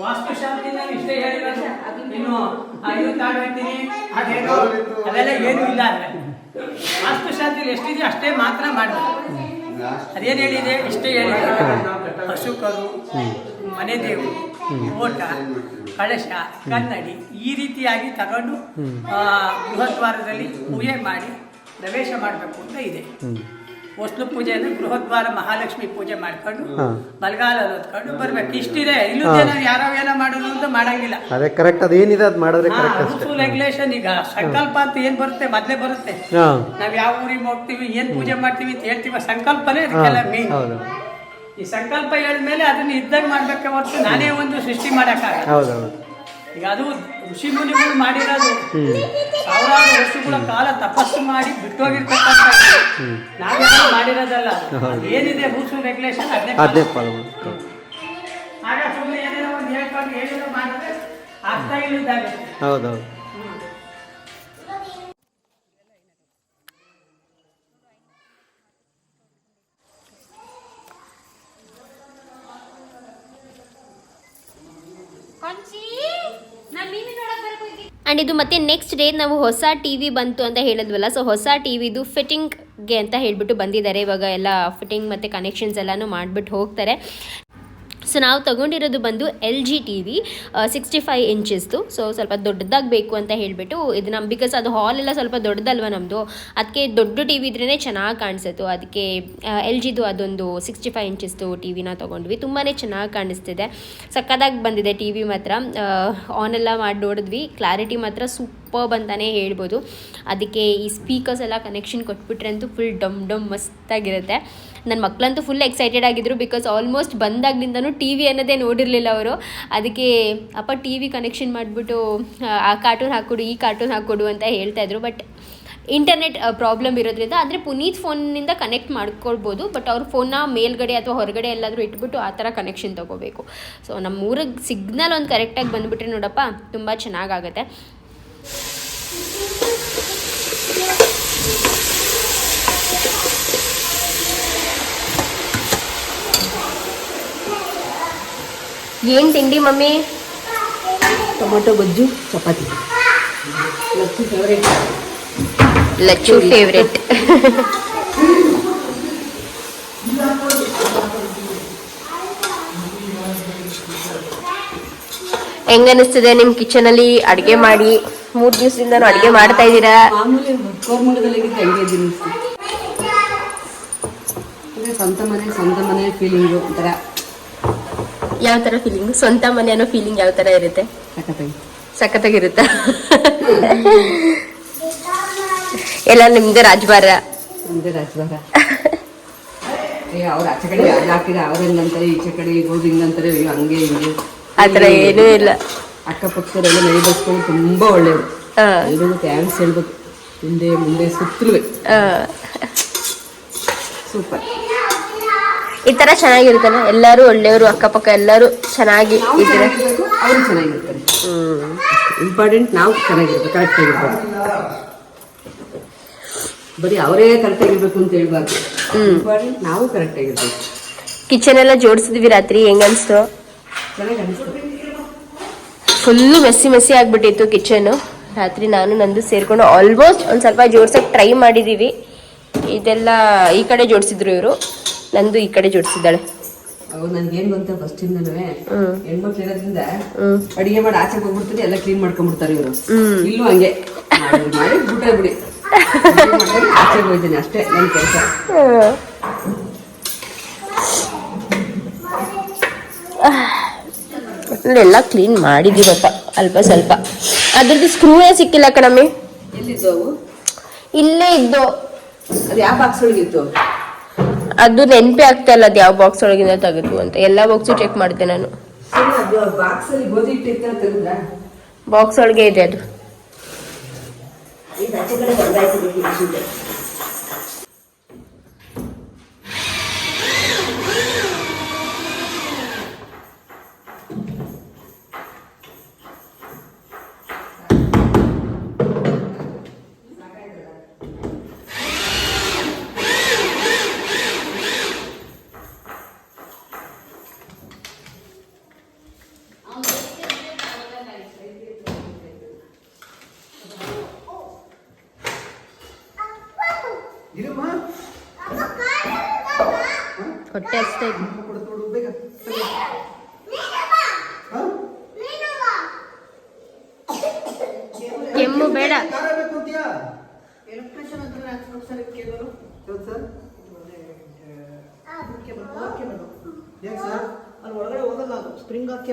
ವಾಸ್ತುಶಾಸ್ತ್ರದಲ್ಲಿ ಇಷ್ಟೇ ಹೇಳಿರೋದು. ಇನ್ನು ಐದು ತಾಡು ಹೇಳ್ತೀನಿ ಅದೇನೋ ಅದೆಲ್ಲ ಏನೂ ಇಲ್ಲ ಅಂದ್ರೆ. ವಾಸ್ತುಶಾಸ್ತ್ರದಲ್ಲಿ ಎಷ್ಟಿದೆ ಅಷ್ಟೇ ಮಾತ್ರ ಮಾಡಬೇಕು ಅದೇನು ಹೇಳಿದೆ? ಇಷ್ಟೇ ಹೇಳಿದೆ. ಹಸುಕರು ಮನೆ ದೇವರು ಓಟ ಕಳಶ ಕನ್ನಡಿ ಈ ರೀತಿಯಾಗಿ ತಗೊಂಡು ಬೃಹತ್ವಾರದಲ್ಲಿ ಪೂಜೆ ಮಾಡಿ ಪ್ರವೇಶ ಮಾಡಬೇಕು ಅಂತ ಇದೆ. ವಸ್ತು ಪೂಜೆಯನ್ನು ಗೃಹದ್ವಾರ ಮಹಾಲಕ್ಷ್ಮಿ ಪೂಜೆ ಮಾಡ್ಕೊಂಡು. ಬಲಗಾಲ ಓದ್ಕೊಂಡು ಬರ್ಬೇಕು. ಇಷ್ಟಿದೆ. ಜನ ಯಾರೋ ಏನೋ ಮಾಡೋದು ಅಂತ ಮಾಡಂಗಿಲ್ಲ. ಅದೇ ಕರೆಕ್ಟ್ ಅದೇನಿದೆ ಅದು ಮಾಡಿದ್ರೆ ಕರೆಕ್ಟ್ ಅಷ್ಟೇ. ರೆಗ್ಯುಲೇಷನ್ ಈಗ ಸಂಕಲ್ಪ ಅಂತ ಏನ್ ಬರುತ್ತೆ? ಮೊದ್ಲೇ ಬರುತ್ತೆ. ನಾವ್ ಯಾವ ಊರಿಗೆ ಹೋಗ್ತೀವಿ ಏನ್ ಪೂಜೆ ಮಾಡ್ತೀವಿ ಅಂತ ಹೇಳ್ತೀವಿ ಸಂಕಲ್ಪನೇ ಅದಕ್ಕೆಲ್ಲ ಮೇನ್ ಹೌದು. ಈ ಸಂಕಲ್ಪ ಹೇಳಿದ್ಮೇಲೆ ಅದನ್ನ ಇದ್ದಾಗ ಮಾಡ್ಬೇಕೆ ಹೊರತು ನಾನೇ ಒಂದು ಸೃಷ್ಟಿ ಮಾಡಕ್ಕಾಗಲ್ಲ. ಈಗ ಅದು ಋಷಿ ಮುನಿಗಳು ಮಾಡಿರೋದು. ಸಾವಿರಾರು ವರ್ಷಗಳ ಕಾಲ ತಪಸ್ಸು ಮಾಡಿ ಬಿಟ್ಟೋಗಿರ್ತಕ್ಕಂಥ ನಾವೇನು ಮಾಡಿರೋದಲ್ಲ. ಏನಿದೆ ರೂಲ್ಸ್ ರೆಗ್ಯುಲೇಷನ್? ಅದನ್ನೇ ಅದೇ ಆಗ ಸುಮ್ಮನೆ ಏನೇನೋ ಒಂದು ಹೇಳ್ಕೊಂಡು ಏನೇನೋ ಮಾಡಿದ್ರೆ ಅರ್ಥ ಇಲ್ಲದಾಗುತ್ತೆ ಹೌದೌದು. ಆ್ಯಂಡ್ ಇದು ಮತ್ತೆ ನೆಕ್ಸ್ಟ್ ಡೇ ನಾವು ಹೊಸ ಟಿವಿ ಬಂತು ಅಂತ ಹೇಳಿದ್ವಲ್ಲ ಸೊ ಹೊಸ ಟಿ ವಿದು ಫಿಟ್ಟಿಂಗ್ಗೆ ಅಂತ ಹೇಳಿಬಿಟ್ಟು ಬಂದಿದ್ದಾರೆ. ಇವಾಗ ಎಲ್ಲ ಫಿಟ್ಟಿಂಗ್ ಮತ್ತು ಕನೆಕ್ಷನ್ಸ್ ಎಲ್ಲನೂ ಮಾಡಿಬಿಟ್ಟು ಹೋಗ್ತಾರೆ. ಸೊ ನಾವು ತಗೊಂಡಿರೋದು ಬಂದು L G T V sixty five ಇಂಚಸ್ದು. So ಸ್ವಲ್ಪ ದೊಡ್ಡದಾಗಿ ಬೇಕು ಅಂತ ಹೇಳಿಬಿಟ್ಟು ಇದು ನಮ್ಮ ಬಿಕಾಸ್ ಅದು ಹಾಲ್ ಎಲ್ಲ ಸ್ವಲ್ಪ ದೊಡ್ಡದಲ್ವ ನಮ್ಮದು ಅದಕ್ಕೆ ದೊಡ್ಡ ಟಿ ವಿ ಇದ್ರೇ ಚೆನ್ನಾಗಿ ಕಾಣಿಸುತ್ತೆ. ಅದಕ್ಕೆ ಎಲ್ ಜಿದು ಅದೊಂದು ಸಿಕ್ಸ್ಟಿ ಫೈವ್ ಇಂಚಸ್ದು ಟಿ ವಿನ ತೊಗೊಂಡ್ವಿ. ತುಂಬಾ ಚೆನ್ನಾಗಿ ಕಾಣಿಸ್ತಿದೆ. ಸಕ್ಕದಾಗಿ ಬಂದಿದೆ ಟಿ ವಿ ಮಾತ್ರ. ಆನ್ ಎಲ್ಲ ಮಾಡಿ ನೋಡಿದ್ವಿ. ಕ್ಲಾರಿಟಿ ಮಾತ್ರ ಸೂಪರ್ ಅಂತಲೇ ಹೇಳ್ಬೋದು. ಅದಕ್ಕೆ ಈ ಸ್ಪೀಕರ್ಸ್ ಎಲ್ಲ ಕನೆಕ್ಷನ್ ಕೊಟ್ಬಿಟ್ರೆ ಅಂತೂ ಫುಲ್ ಡಮ್ ಡಮ್ ಮಸ್ತಾಗಿರುತ್ತೆ. ನನ್ನ ಮಕ್ಕಳಂತೂ ಫುಲ್ ಎಕ್ಸೈಟೆಡ್ ಆಗಿದ್ರು ಬಿಕಾಸ್ ಆಲ್ಮೋಸ್ಟ್ ಬಂದಾಗ್ಲಿಂದನೂ ಟಿ ವಿ ಅನ್ನೋದೇ ನೋಡಿರಲಿಲ್ಲ ಅವರು. ಅದಕ್ಕೆ ಅಪ್ಪ ಟಿ ವಿ ಕನೆಕ್ಷನ್ ಮಾಡಿಬಿಟ್ಟು, ಆ ಕಾರ್ಟೂನ್ ಹಾಕ್ಕೊಡು, ಈ ಕಾರ್ಟೂನ್ ಹಾಕ್ಕೊಡು ಅಂತ ಹೇಳ್ತಾ ಇದ್ರು. ಬಟ್ ಇಂಟರ್ನೆಟ್ ಪ್ರಾಬ್ಲಮ್ ಇರೋದ್ರಿಂದ ಅಂದರೆ ಪುನೀತ್ ಫೋನಿಂದ ಕನೆಕ್ಟ್ ಮಾಡ್ಕೊಳ್ಬೋದು. ಬಟ್ ಅವ್ರ ಫೋನ್ನ ಮೇಲ್ಗಡೆ ಅಥವಾ ಹೊರಗಡೆ ಎಲ್ಲಾದರೂ ಇಟ್ಬಿಟ್ಟು ಆ ಥರ ಕನೆಕ್ಷನ್ ತೊಗೋಬೇಕು. ಸೊ ನಮ್ಮ ಊರಿಗೆ ಸಿಗ್ನಲ್ ಒಂದು ಕರೆಕ್ಟಾಗಿ ಬಂದುಬಿಟ್ರೆ ನೋಡಪ್ಪ, ತುಂಬ ಚೆನ್ನಾಗಾಗುತ್ತೆ ಏನು ತಿಂಡಿ ಮಮ್ಮಿ? ಟೊಮೊಟೊ ಗೊಜ್ಜು ಚಪಾತಿ. ಲಚ್ಚು ಫೇವ್ರೇಟ್ ಲಚ್ಚು ಫೇವ್ರೆಟ್ ಅನಿಸ್ತಿದೆ ನಿಮ್ ಕಿಚನ್ ಅಲ್ಲಿ ಅಡಿಗೆ ಮಾಡಿ? ಮೂರ್ ದಿವಸದಿಂದ ಅಡಿಗೆ ಮಾಡ್ತಾ ಇದ್ದೀರಾ? ಸ್ವಂತ ಮನೆ ಸ್ವಂತ ಮನೆ ಫೀಲಿಂಗು ಒಂಥರ. ಯಾವ ತರ ಫೀಲಿಂಗ್ ಸ್ವಂತ ಮನೆ ಅನ್ನೋ ಫೀಲಿಂಗ್ ಯಾವ ತರ ಇರುತ್ತೆ? ಸಖತ್ತಾಗಿರುತ್ತ ಸಖತ್ತಾಗಿರುತ್ತಾ? ಎಲ್ಲ ನಿಮ್ದು ರಾಜ್ಭಾರ ನಿಮ್ದು ರಾಜಭಾರ ಅವ್ರ ಅವ್ರು ಆಚೆ ಕಡೆ ಯಾರು ಹಾಕಿದ್ರೆ ಅವ್ರು ಹೆಂಗಂತಾರೆ ಈಚೆ ಕಡೆ ಹೋಗಿ ಹಿಂಗಂತಾರೆ ಅಯ್ಯೋ ಹಂಗೆ ಹಿಂಗೆ. ಆತರ ಏನೂ ಇಲ್ಲ. ಅಕ್ಕಪಕ್ಕದವರೆಲ್ಲ ಮನೆ ಬಸ್ಕೊಂಡು ತುಂಬ ಒಳ್ಳೆಯವರು. ಆ, ಎಲ್ರಿಗೂ ಥ್ಯಾಂಕ್ಸ್ ಹೇಳ್ಬೇಕು. ಹಿಂದೆ ಮುಂದೆ ಸುತ್ತಲೂ ಸೂಪರ್ ಈ ತರ ಚೆನ್ನಾಗಿರುತ್ತಲ್ಲ? ಎಲ್ಲರೂ ಒಳ್ಳೆಯವರು ಅಕ್ಕಪಕ್ಕ ಎಲ್ಲರೂ ಚೆನ್ನಾಗಿ ಇದ್ರೆ ಅವರು ಚೆನ್ನಾಗಿರ್ತಾರೆ. ಇಂಪಾರ್ಟೆಂಟ್ ನಾವು ಚೆನ್ನಾಗಿರ್ಬೇಕು ಕರೆಕ್ಟ್ ಆಗಿರ್ಬೇಕು. ಬರೀ ಅವರೇ ಕರೆಕ್ಟ್ ಆಗಿರ್ಬೇಕು ಅಂತ ಹೇಳ್ಬಾರ್ದು. ಇಂಪಾರ್ಟೆಂಟ್ ನಾವು ಕರೆಕ್ಟ್ ಆಗಿರ್ಬೇಕು. ಕಿಚನ್ ಎಲ್ಲ ಜೋಡಿಸಿದ್ವಿ ರಾತ್ರಿ ಹೆಂಗ ಅನ್ಸ್ತು ಚೆನ್ನಾಗಿ ಅನಿಸ್ತದೆ ಫುಲ್ಲು ಮೆಸ್ಸಿ ಮೆಸ್ಸಿ ಆಗ್ಬಿಟ್ಟಿತ್ತು ಕಿಚನ್ ರಾತ್ರಿ ನಾನು ನಂದು ಸೇರ್ಕೊಂಡು ಆಲ್ಮೋಸ್ಟ್ ಒಂದು ಸ್ವಲ್ಪ ಜೋಡ್ಸಕ್ಕೆ ಟ್ರೈ ಮಾಡಿದ್ದೀವಿ ಇದೆಲ್ಲ ಈ ಕಡೆ ಜೋಡಿಸಿದ್ರು ಇವರು. ನಂದು ಈ ಕಡೆ ಜೋಡಿಸಿದ್ದಾಳೆ. ಅವಾಗ ನನ್ಗೆ ಏನ್ ಬಂತ ಫಸ್ಟ್ ಇಂದನೂ ಹ್ಮ್. ಹೆಣ್ಮಕ್ಳು ಇರೋದ್ರಿಂದ. ಅಡಿಗೆ ಮಾಡಿ ಆಚೆ ಹೋಗ್ಬಿಡ್ತೀನಿ ಎಲ್ಲ ಕ್ಲೀನ್ ಮಾಡ್ಕೊಂಡ್ಬಿಡ್ತಾರೆ ಇವರು. ಇಲ್ಲೂ ಹಂಗೆ. ಮಾಡಿ ಬಿಟ್ಟೆ ಬಿಡಿ. ಆಚೆ ಹೋಗ್ತೀನಿ ಅಷ್ಟೇ ನನ್ನ ಕೆಲಸ. ಎಲ್ಲ ಕ್ಲೀನ್ ಮಾಡಿದ್ದೀವಪ್ಪ ಅಲ್ಪ ಸ್ವಲ್ಪ ಅದ್ರದ್ದು ಸ್ಕ್ರೂನೇ ಸಿಕ್ಕಿಲ್ಲ ಕಣಮ್ಮಿ. ಇಲ್ಲೇ ಇದ್ದು ಅದು ಯಾವ ಬಾಕ್ಸ್ ಒಳಗಿತ್ತು? ಅದು ನೆನಪೇ ಆಗ್ತಾ ಇಲ್ಲ ಅದು ಯಾವ ಬಾಕ್ಸ್ ಒಳಗಿಂದ ತೆಗೆದು ಅಂತ. ಎಲ್ಲ ಬಾಕ್ಸು ಚೆಕ್ ಮಾಡಿದೆ ನಾನು. ಬಾಕ್ಸ್ ಒಳಗೆ ಇದೆ ಅದು. ಕೆಮ್ಮು ಬೇಡ. ಅಲ್ಲಿ ಒಳಗಡೆ ಹೋಗಲ್ಲ ಅದು. ಸ್ಪ್ರಿಂಗ್ ಹಾಕಿ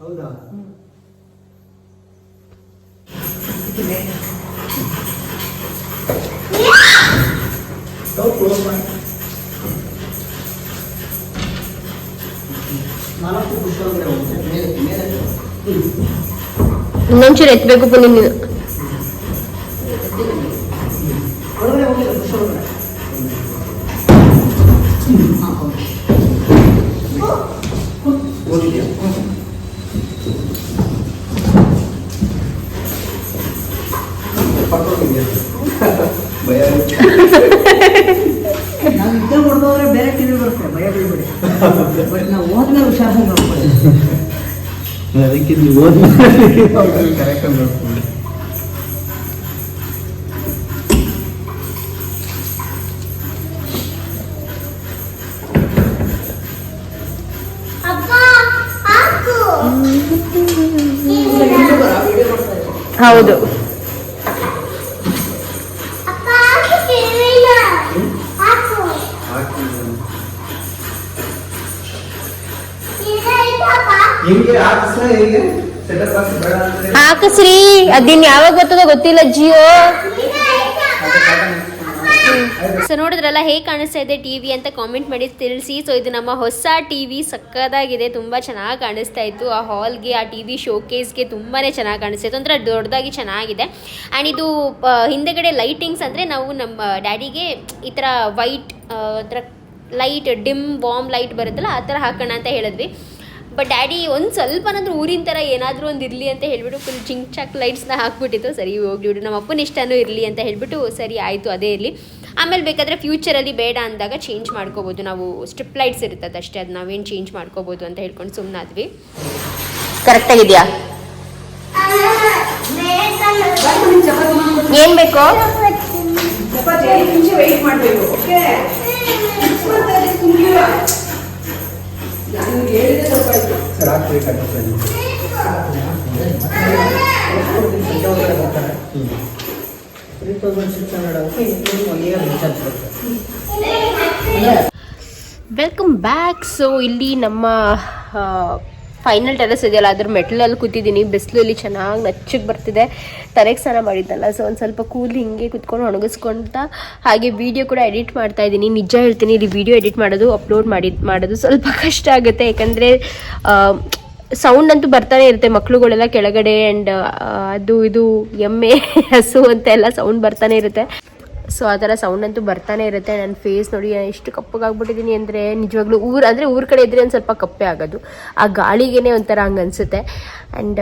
ಹೌದಾ? ಕ್ಲೋಸ್ ಮಾಡಿ ಇನ್ನೊಂಚೂರು ಎತ್ತಬೇಕು ಪುನಿ ನೀನು ಒಳಗಡೆ ಹೋಗಿಲ್ಲ ಬುಷ್ ಒಳಗಡೆ ಓದಿದ್ಯಾ ಪಡ್ಕೊಂಡಿದ್ಯಾ ಭಯ ನಾವು ನಿದ್ದೆ ಹೊಡೆದೋದ್ರೆ ಬೇರೆ ಟಿವಿ ಬರುತ್ತೆ ಭಯ ಬೀಳ್ಬೇಡಿ ಬಟ್ ನಾವು ಹೋದ್ಮೇಲೆ ಹುಷಾರಾಗಿ ನೋಡ್ಕೊಳ್ಳಿ ಅದಕ್ಕೆ ನೀವು ಕರೆಕ್ಟ್ ಕರೆಕ್ಟಾಗಿ ಅದಿನ್ ಯಾವಾಗ ಬರ್ತದೋ ಗೊತ್ತಿಲ್ಲ, ಜಿಯೋ. ಸೊ ನೋಡಿದ್ರಲ್ಲ, ಹೇಗೆ ಕಾಣಿಸ್ತಾ ಇದೆ ಟಿ ವಿ ಅಂತ ಕಾಮೆಂಟ್ ಮಾಡಿ ತಿಳಿಸಿ. ಸೊ ಇದು ನಮ್ಮ ಹೊಸ ಟಿ ವಿ ಸಕ್ಕದಾಗಿದೆ ತುಂಬ ಚೆನ್ನಾಗಿ ಕಾಣಿಸ್ತಾ ಇತ್ತು. ಆ ಹಾಲ್ಗೆ ಆ ಟಿ ವಿ ಶೋಕೇಸ್ಗೆ ತುಂಬಾ ಚೆನ್ನಾಗಿ ಕಾಣಿಸ್ತಾ ಇತ್ತು. ಅಂದರೆ ದೊಡ್ಡದಾಗಿ ಚೆನ್ನಾಗಿದೆ. ಆ್ಯಂಡ್ ಇದು ಹಿಂದೆಗಡೆ ಲೈಟಿಂಗ್ಸ್ ಅಂದರೆ ನಾವು ನಮ್ಮ ಡ್ಯಾಡಿಗೆ ಈ ಥರ ವೈಟ್ ಒಂಥರ ಲೈಟ್ ಡಿಮ್ ವಾಮ್ ಲೈಟ್ ಬರುತ್ತಲ್ಲ, ಆ ಥರ ಹಾಕೋಣ ಅಂತ ಹೇಳಿದ್ವಿ. ಬಟ್ ಡ್ಯಾಡಿ ಒಂದು ಸ್ವಲ್ಪನಾದ್ರೂ ಊರಿನ ಥರ ಏನಾದರೂ ಒಂದು ಇರಲಿ ಅಂತ ಹೇಳ್ಬಿಟ್ಟು ಫುಲ್ ಚಿಂಕ್ ಚಾಕ್ ಲೈಟ್ಸ್ನ ಹಾಕ್ಬಿಟ್ಟಿತ್ತು. ಸರಿ ಹೋಗ್ಲಿ ಬಿಡು ನಮ್ಮ ಅಪ್ಪನ ಇಷ್ಟನೂ ಇರಲಿ ಅಂತ ಹೇಳ್ಬಿಟ್ಟು ಸರಿ ಆಯಿತು ಅದೇ ಇರಲಿ. ಆಮೇಲೆ ಬೇಕಾದರೆ ಫ್ಯೂಚರಲ್ಲಿ ಬೇಡ ಅಂದಾಗ ಚೇಂಜ್ ಮಾಡ್ಕೋಬೋದು. ನಾವು ಸ್ಟ್ರಿಪ್ ಲೈಟ್ಸ್ ಇರ್ತದೆ ಅಷ್ಟೇ ಅದು ನಾವೇನು ಚೇಂಜ್ ಮಾಡ್ಕೋಬೋದು ಅಂತ ಹೇಳ್ಕೊಂಡು ಸುಮ್ಮನಾದ್ವಿ ಕರೆಕ್ಟಾಗಿದೆಯಾ ಏನು ಬೇಕು? ಮಾಡಬೇಕು ವೆಲ್ಕಮ್ ಬ್ಯಾಕ್ ಸೊ ಇಲ್ಲಿ ನಮ್ಮ ಫೈನಲ್ ಟೆರೆಸ್ ಇದೆಯಲ್ಲ, ಅದ್ರ ಮೆಟ್ಲಲ್ಲಿ ಕೂತಿದ್ದೀನಿ. ಬಿಸಿಲಲ್ಲಿ ಚೆನ್ನಾಗಿ ನಚ್ಚಗೆ ಬರ್ತಿದೆ. ತಲೆಗೆ ಸ್ನಾನ ಮಾಡಿದ್ದಲ್ಲ ಸೊ ಒಂದು ಸ್ವಲ್ಪ ಕೂದಲು ಹಿಂಗೆ ಕುತ್ಕೊಂಡು ಒಣಗಿಸ್ಕೊಂತ ಹಾಗೆ ವೀಡಿಯೋ ಕೂಡ ಎಡಿಟ್ ಮಾಡ್ತಾ ಇದ್ದೀನಿ. ನಿಜ ಹೇಳ್ತೀನಿ, ಇಲ್ಲಿ ವೀಡಿಯೋ ಎಡಿಟ್ ಮಾಡೋದು ಅಪ್ಲೋಡ್ ಮಾಡಿ, ಮಾಡೋದು ಸ್ವಲ್ಪ ಕಷ್ಟ ಆಗುತ್ತೆ. ಯಾಕಂದರೆ ಸೌಂಡ್ ಅಂತೂ ಬರ್ತಾನೆ ಇರುತ್ತೆ ಮಕ್ಳುಗಳೆಲ್ಲ ಕೆಳಗಡೆ ಆ್ಯಂಡ್ ಅದು ಇದು, ಎಮ್ಮೆ, ಹಸು ಅಂತ ಎಲ್ಲ ಸೌಂಡ್ ಬರ್ತಾನೆ ಇರುತ್ತೆ. ಸೊ ಆ ಥರ ಸೌಂಡ್ ಅಂತೂ ಬರ್ತಾನೆ ಇರುತ್ತೆ. ನನ್ನ ಫೇಸ್ ನೋಡಿ ಎಷ್ಟು ಕಪ್ಪಗಾಗ್ಬಿಟ್ಟಿದ್ದೀನಿ ಅಂದರೆ ನಿಜವಾಗ್ಲೂ ಊರು ಅಂದರೆ ಊರ ಕಡೆ ಇದ್ದರೆ ಒಂದು ಸ್ವಲ್ಪ ಕಪ್ಪೆ ಆಗೋದು. ಆ ಗಾಳಿಗೇ ಒಂಥರ ಹಂಗೆ ಅನಿಸುತ್ತೆ. ಆ್ಯಂಡ್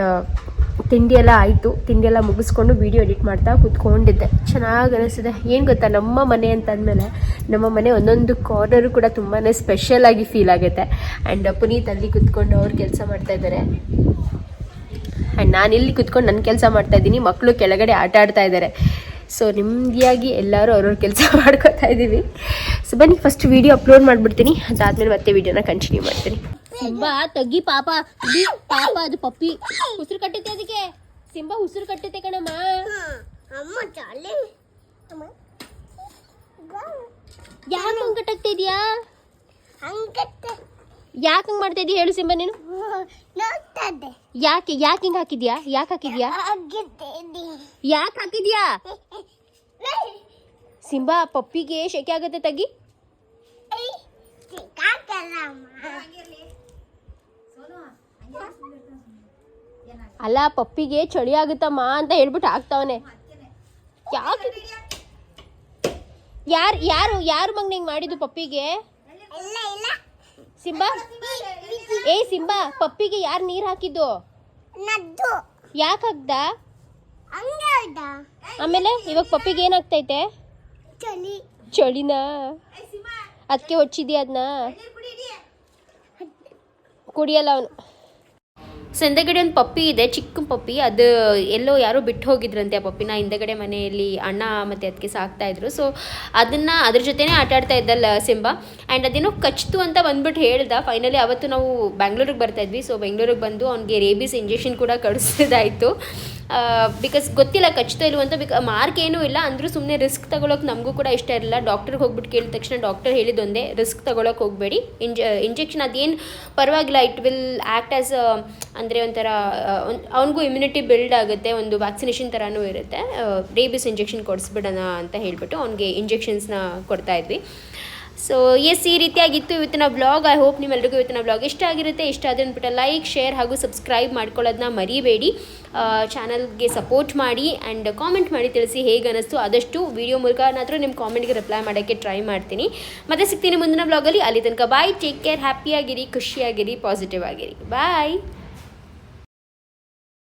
ತಿಂಡಿ ಎಲ್ಲ ಆಯಿತು. ತಿಂಡಿ ಎಲ್ಲ ಮುಗಿಸ್ಕೊಂಡು ವೀಡಿಯೋ ಎಡಿಟ್ ಮಾಡ್ತಾ ಕೂತ್ಕೊಂಡಿದ್ದೆ. ಚೆನ್ನಾಗಿ ಅನಿಸಿದೆ ಏನು ಗೊತ್ತಾ, ನಮ್ಮ ಮನೆ ಅಂತ ಅಂದಮೇಲೆ ನಮ್ಮ ಮನೆ ಒಂದೊಂದು ಕಾರ್ನರು ಕೂಡ ತುಂಬಾ ಸ್ಪೆಷಲ್ ಆಗಿ ಫೀಲ್ ಆಗುತ್ತೆ. ಆ್ಯಂಡ್ ಪುನೀತ್ ಅಲ್ಲಿ ಕೂತ್ಕೊಂಡು ಅವ್ರು ಕೆಲಸ ಮಾಡ್ತಾ ಇದ್ದಾರೆ ಆ್ಯಂಡ್ ನಾನು ಇಲ್ಲಿ ಕುತ್ಕೊಂಡು ನನ್ನ ಕೆಲಸ ಮಾಡ್ತಾ ಇದ್ದೀನಿ. ಮಕ್ಕಳು ಕೆಳಗಡೆ ಆಟ ಆಡ್ತಾ ಇದ್ದಾರೆ ಸೊ ನೆಮ್ಮದಿಯಾಗಿ ಎಲ್ಲರೂ ಅವ್ರವ್ರ ಕೆಲಸ ಮಾಡ್ಕೋತಾ ಇದ್ದೀವಿ ಸೊ ಬನ್ನಿ ಫಸ್ಟ್ ವಿಡಿಯೋ ಅಪ್ಲೋಡ್ ಮಾಡಿಬಿಡ್ತೀನಿ. ಅದಾದ್ಮೇಲೆ ಮತ್ತೆ ವಿಡಿಯೋನ ಕಂಟಿನ್ಯೂ ಮಾಡ್ತೀನಿ. ಸಿಂಬಾ ತಗ್ಗಿ ಪಾಪ. ಪಾಪ ಅದು ಪಪ್ಪಿ. ಉಸಿರು ಕಟ್ಟುತ್ತೆ ಅದಕ್ಕೆ. ಸಿಂಬಾ ಉಸಿರು ಕಟ್ಟುತ್ತೆ ಕಣಮ್ಮ. ಅಮ್ಮ ಹಂಗ್ ಅಮ್ಮ ಯಾಕೆ ಹಂಗೆ ಯಾಕೆ ಹಂಗೆ ಮಾಡ್ತಾ ಇದೀಯ? ಹೇಳು ಸಿಂಬ ನೀನು. ನೋಡ್ತದೆ ಯಾಕೆ ಯಾಕೆ ಹಿಂಗೆ ಹಾಕಿದ್ಯಾ? ಯಾಕೆ ಹಾಕಿದ್ಯಾ? ಆಗಿದ್ದೇನೆ ಯಾಕೆ ಹಾಕಿದ್ಯಾ? ಸಿಂಬಾ ಪಪ್ಪಿಗೆ ಶೆಕೆ ಆಗುತ್ತೆ ಅಮ್ಮ. ಅಲ್ಲ ಪಪ್ಪಿಗೆ ಚಳಿ ಆಗುತ್ತಮ್ಮ ಅಂತ ಹೇಳ್ಬಿಟ್ಟು ಹಾಕ್ತಾವನೆ. ಯಾಕೆ? ಯಾರು ಯಾರು ಯಾರು ಮಗ್ನ ಹಿಂಗೆ ಮಾಡಿದ್ದು ಪಪ್ಪಿಗೆ? ಸಿಂಬಾ? ಏ ಸಿಂಬಾ ಪಪ್ಪಿಗೆ ಯಾರು ನೀರು ಹಾಕಿದ್ದು? ನದ್ದು. ಯಾಕೆ ಹಾಕ್ದ? ಹಂಗೆ ಆಮೇಲೆ ಇವಾಗ ಪಪ್ಪಿಗೆ ಏನಾಗ್ತೈತೆ ಚಳಿ. ಚಳಿನಾ? ಅದಕ್ಕೆ ಹೊಚ್ಚಿದ್ಯಾ ಅದನ್ನ ಕುಡಿಯಲ್ಲ ಅವನು. ಸೊ ಹಿಂದೆಗಡೆ ಒಂದು ಪಪ್ಪಿ ಇದೆ ಚಿಕ್ಕ ಪಪ್ಪಿ. ಅದು ಎಲ್ಲೋ ಯಾರೋ ಬಿಟ್ಟು ಹೋಗಿದ್ರಂತೆ ಆ ಪಪ್ಪಿನ. ಹಿಂದೆಗಡೆ ಮನೆಯಲ್ಲಿ ಅಣ್ಣ ಮತ್ತು ಅದಕ್ಕೆ ಸಾಕ್ತಾ ಇದ್ರು. ಸೊ ಅದನ್ನು ಅದ್ರ ಜೊತೆನೇ ಆಟ ಆಡ್ತಾ ಇದ್ದಲ್ಲ ಸಿಂಬ. ಆ್ಯಂಡ್ ಅದೇನೋ ಕಚ್ತು ಅಂತ ಬಂದ್ಬಿಟ್ಟು ಹೇಳ್ದ. ಫೈನಲಿ ಅವತ್ತು ನಾವು ಬ್ಯಾಂಗ್ಳೂರಿಗೆ ಬರ್ತಾ ಇದ್ವಿ. ಸೊ ಬೆಂಗಳೂರಿಗೆ ಬಂದು ಅವ್ನಿಗೆ ರೇಬಿಸ್ ಇಂಜೆಕ್ಷನ್ ಕೂಡ ಕಳಿಸಿದಾಯಿತು. ಬಿಕಾಸ್ ಗೊತ್ತಿಲ್ಲ ಕಚ್ತಾ ಇಲ್ವ ಅಂತ. ಬಿಕ ಮಾರ್ಕ್ ಏನೂ ಇಲ್ಲ. ಅಂದರೂ ಸುಮ್ಮನೆ ರಿಸ್ಕ್ ತಗೊಳಕ್ಕೆ ನಮಗೂ ಕೂಡ ಇಷ್ಟ ಇರಲಿಲ್ಲ ಡಾಕ್ಟ್ರಿಗೆ ಹೋಗ್ಬಿಟ್ಟು ಕೇಳಿದ ತಕ್ಷಣ ಡಾಕ್ಟರ್ ಹೇಳಿದೊಂದೇ ರಿಸ್ಕ್ ತಗೊಳಕ್ಕೆ ಹೋಗಬೇಡಿ. ಇಂಜ ಇಂಜೆಕ್ಷನ್ ಅದೇನು ಪರವಾಗಿಲ್ಲ. ಇಟ್ ವಿಲ್ ಆ್ಯಕ್ಟ್ ಆ್ಯಸ್ ಅಂದರೆ ಒಂಥರ ಅವನಿಗೂ ಇಮ್ಯುನಿಟಿ ಬಿಲ್ಡ್ ಆಗುತ್ತೆ, ಒಂದು ವ್ಯಾಕ್ಸಿನೇಷನ್ ಥರನೂ ಇರುತ್ತೆ. ರೇಬಿಸ್ ಇಂಜೆಕ್ಷನ್ ಕೊಡಿಸ್ಬಿಡೋಣ ಅಂತ ಹೇಳಿಬಿಟ್ಟು ಅವ್ನಿಗೆ ಇಂಜೆಕ್ಷನ್ಸ್ನ ಕೊಡ್ತಾ ಇದ್ವಿ. ಸೊ ಎಸ್ ಈ ರೀತಿಯಾಗಿತ್ತು ಇವತ್ತಿನ ಬ್ಲಾಗ್ ಐ ಹೋಪ್ ನಿಮ್ಮೆಲ್ರಿಗೂ ಇವತ್ತಿನ ಬ್ಲಾಗ್ ಇಷ್ಟ ಆಗಿರುತ್ತೆ. ಇಷ್ಟ ಆದರೆ ಅಂದ್ಬಿಟ್ಟು ಲೈಕ್ ಶೇರ್ ಹಾಗೂ ಸಬ್ಸ್ಕ್ರೈಬ್ ಮಾಡ್ಕೊಳ್ಳೋದನ್ನ ಮರಿಬೇಡಿ. ಚಾನಲ್ಗೆ ಸಪೋರ್ಟ್ ಮಾಡಿ ಆ್ಯಂಡ್ ಕಾಮೆಂಟ್ ಮಾಡಿ ತಿಳಿಸಿ ಹೇಗೆ ಅನ್ನಿಸ್ತು ಆದಷ್ಟು ವೀಡಿಯೋ ಮೂಲಕನಾದರೂ ನಿಮ್ಮ ಕಾಮೆಂಟ್ಗೆ ರಿಪ್ಲೈ ಮಾಡೋಕ್ಕೆ ಟ್ರೈ ಮಾಡ್ತೀನಿ. ಮತ್ತೆ ಸಿಗ್ತೀನಿ ಮುಂದಿನ ಬ್ಲಾಗಲ್ಲಿ ಅಲ್ಲಿ. ತನಕ ಬಾಯ್ ಟೇಕ್ ಕೇರ್ ಹ್ಯಾಪಿಯಾಗಿರಿ ಖುಷಿಯಾಗಿರಿ ಪಾಸಿಟಿವ್ ಆಗಿರಿ. ಬಾಯ್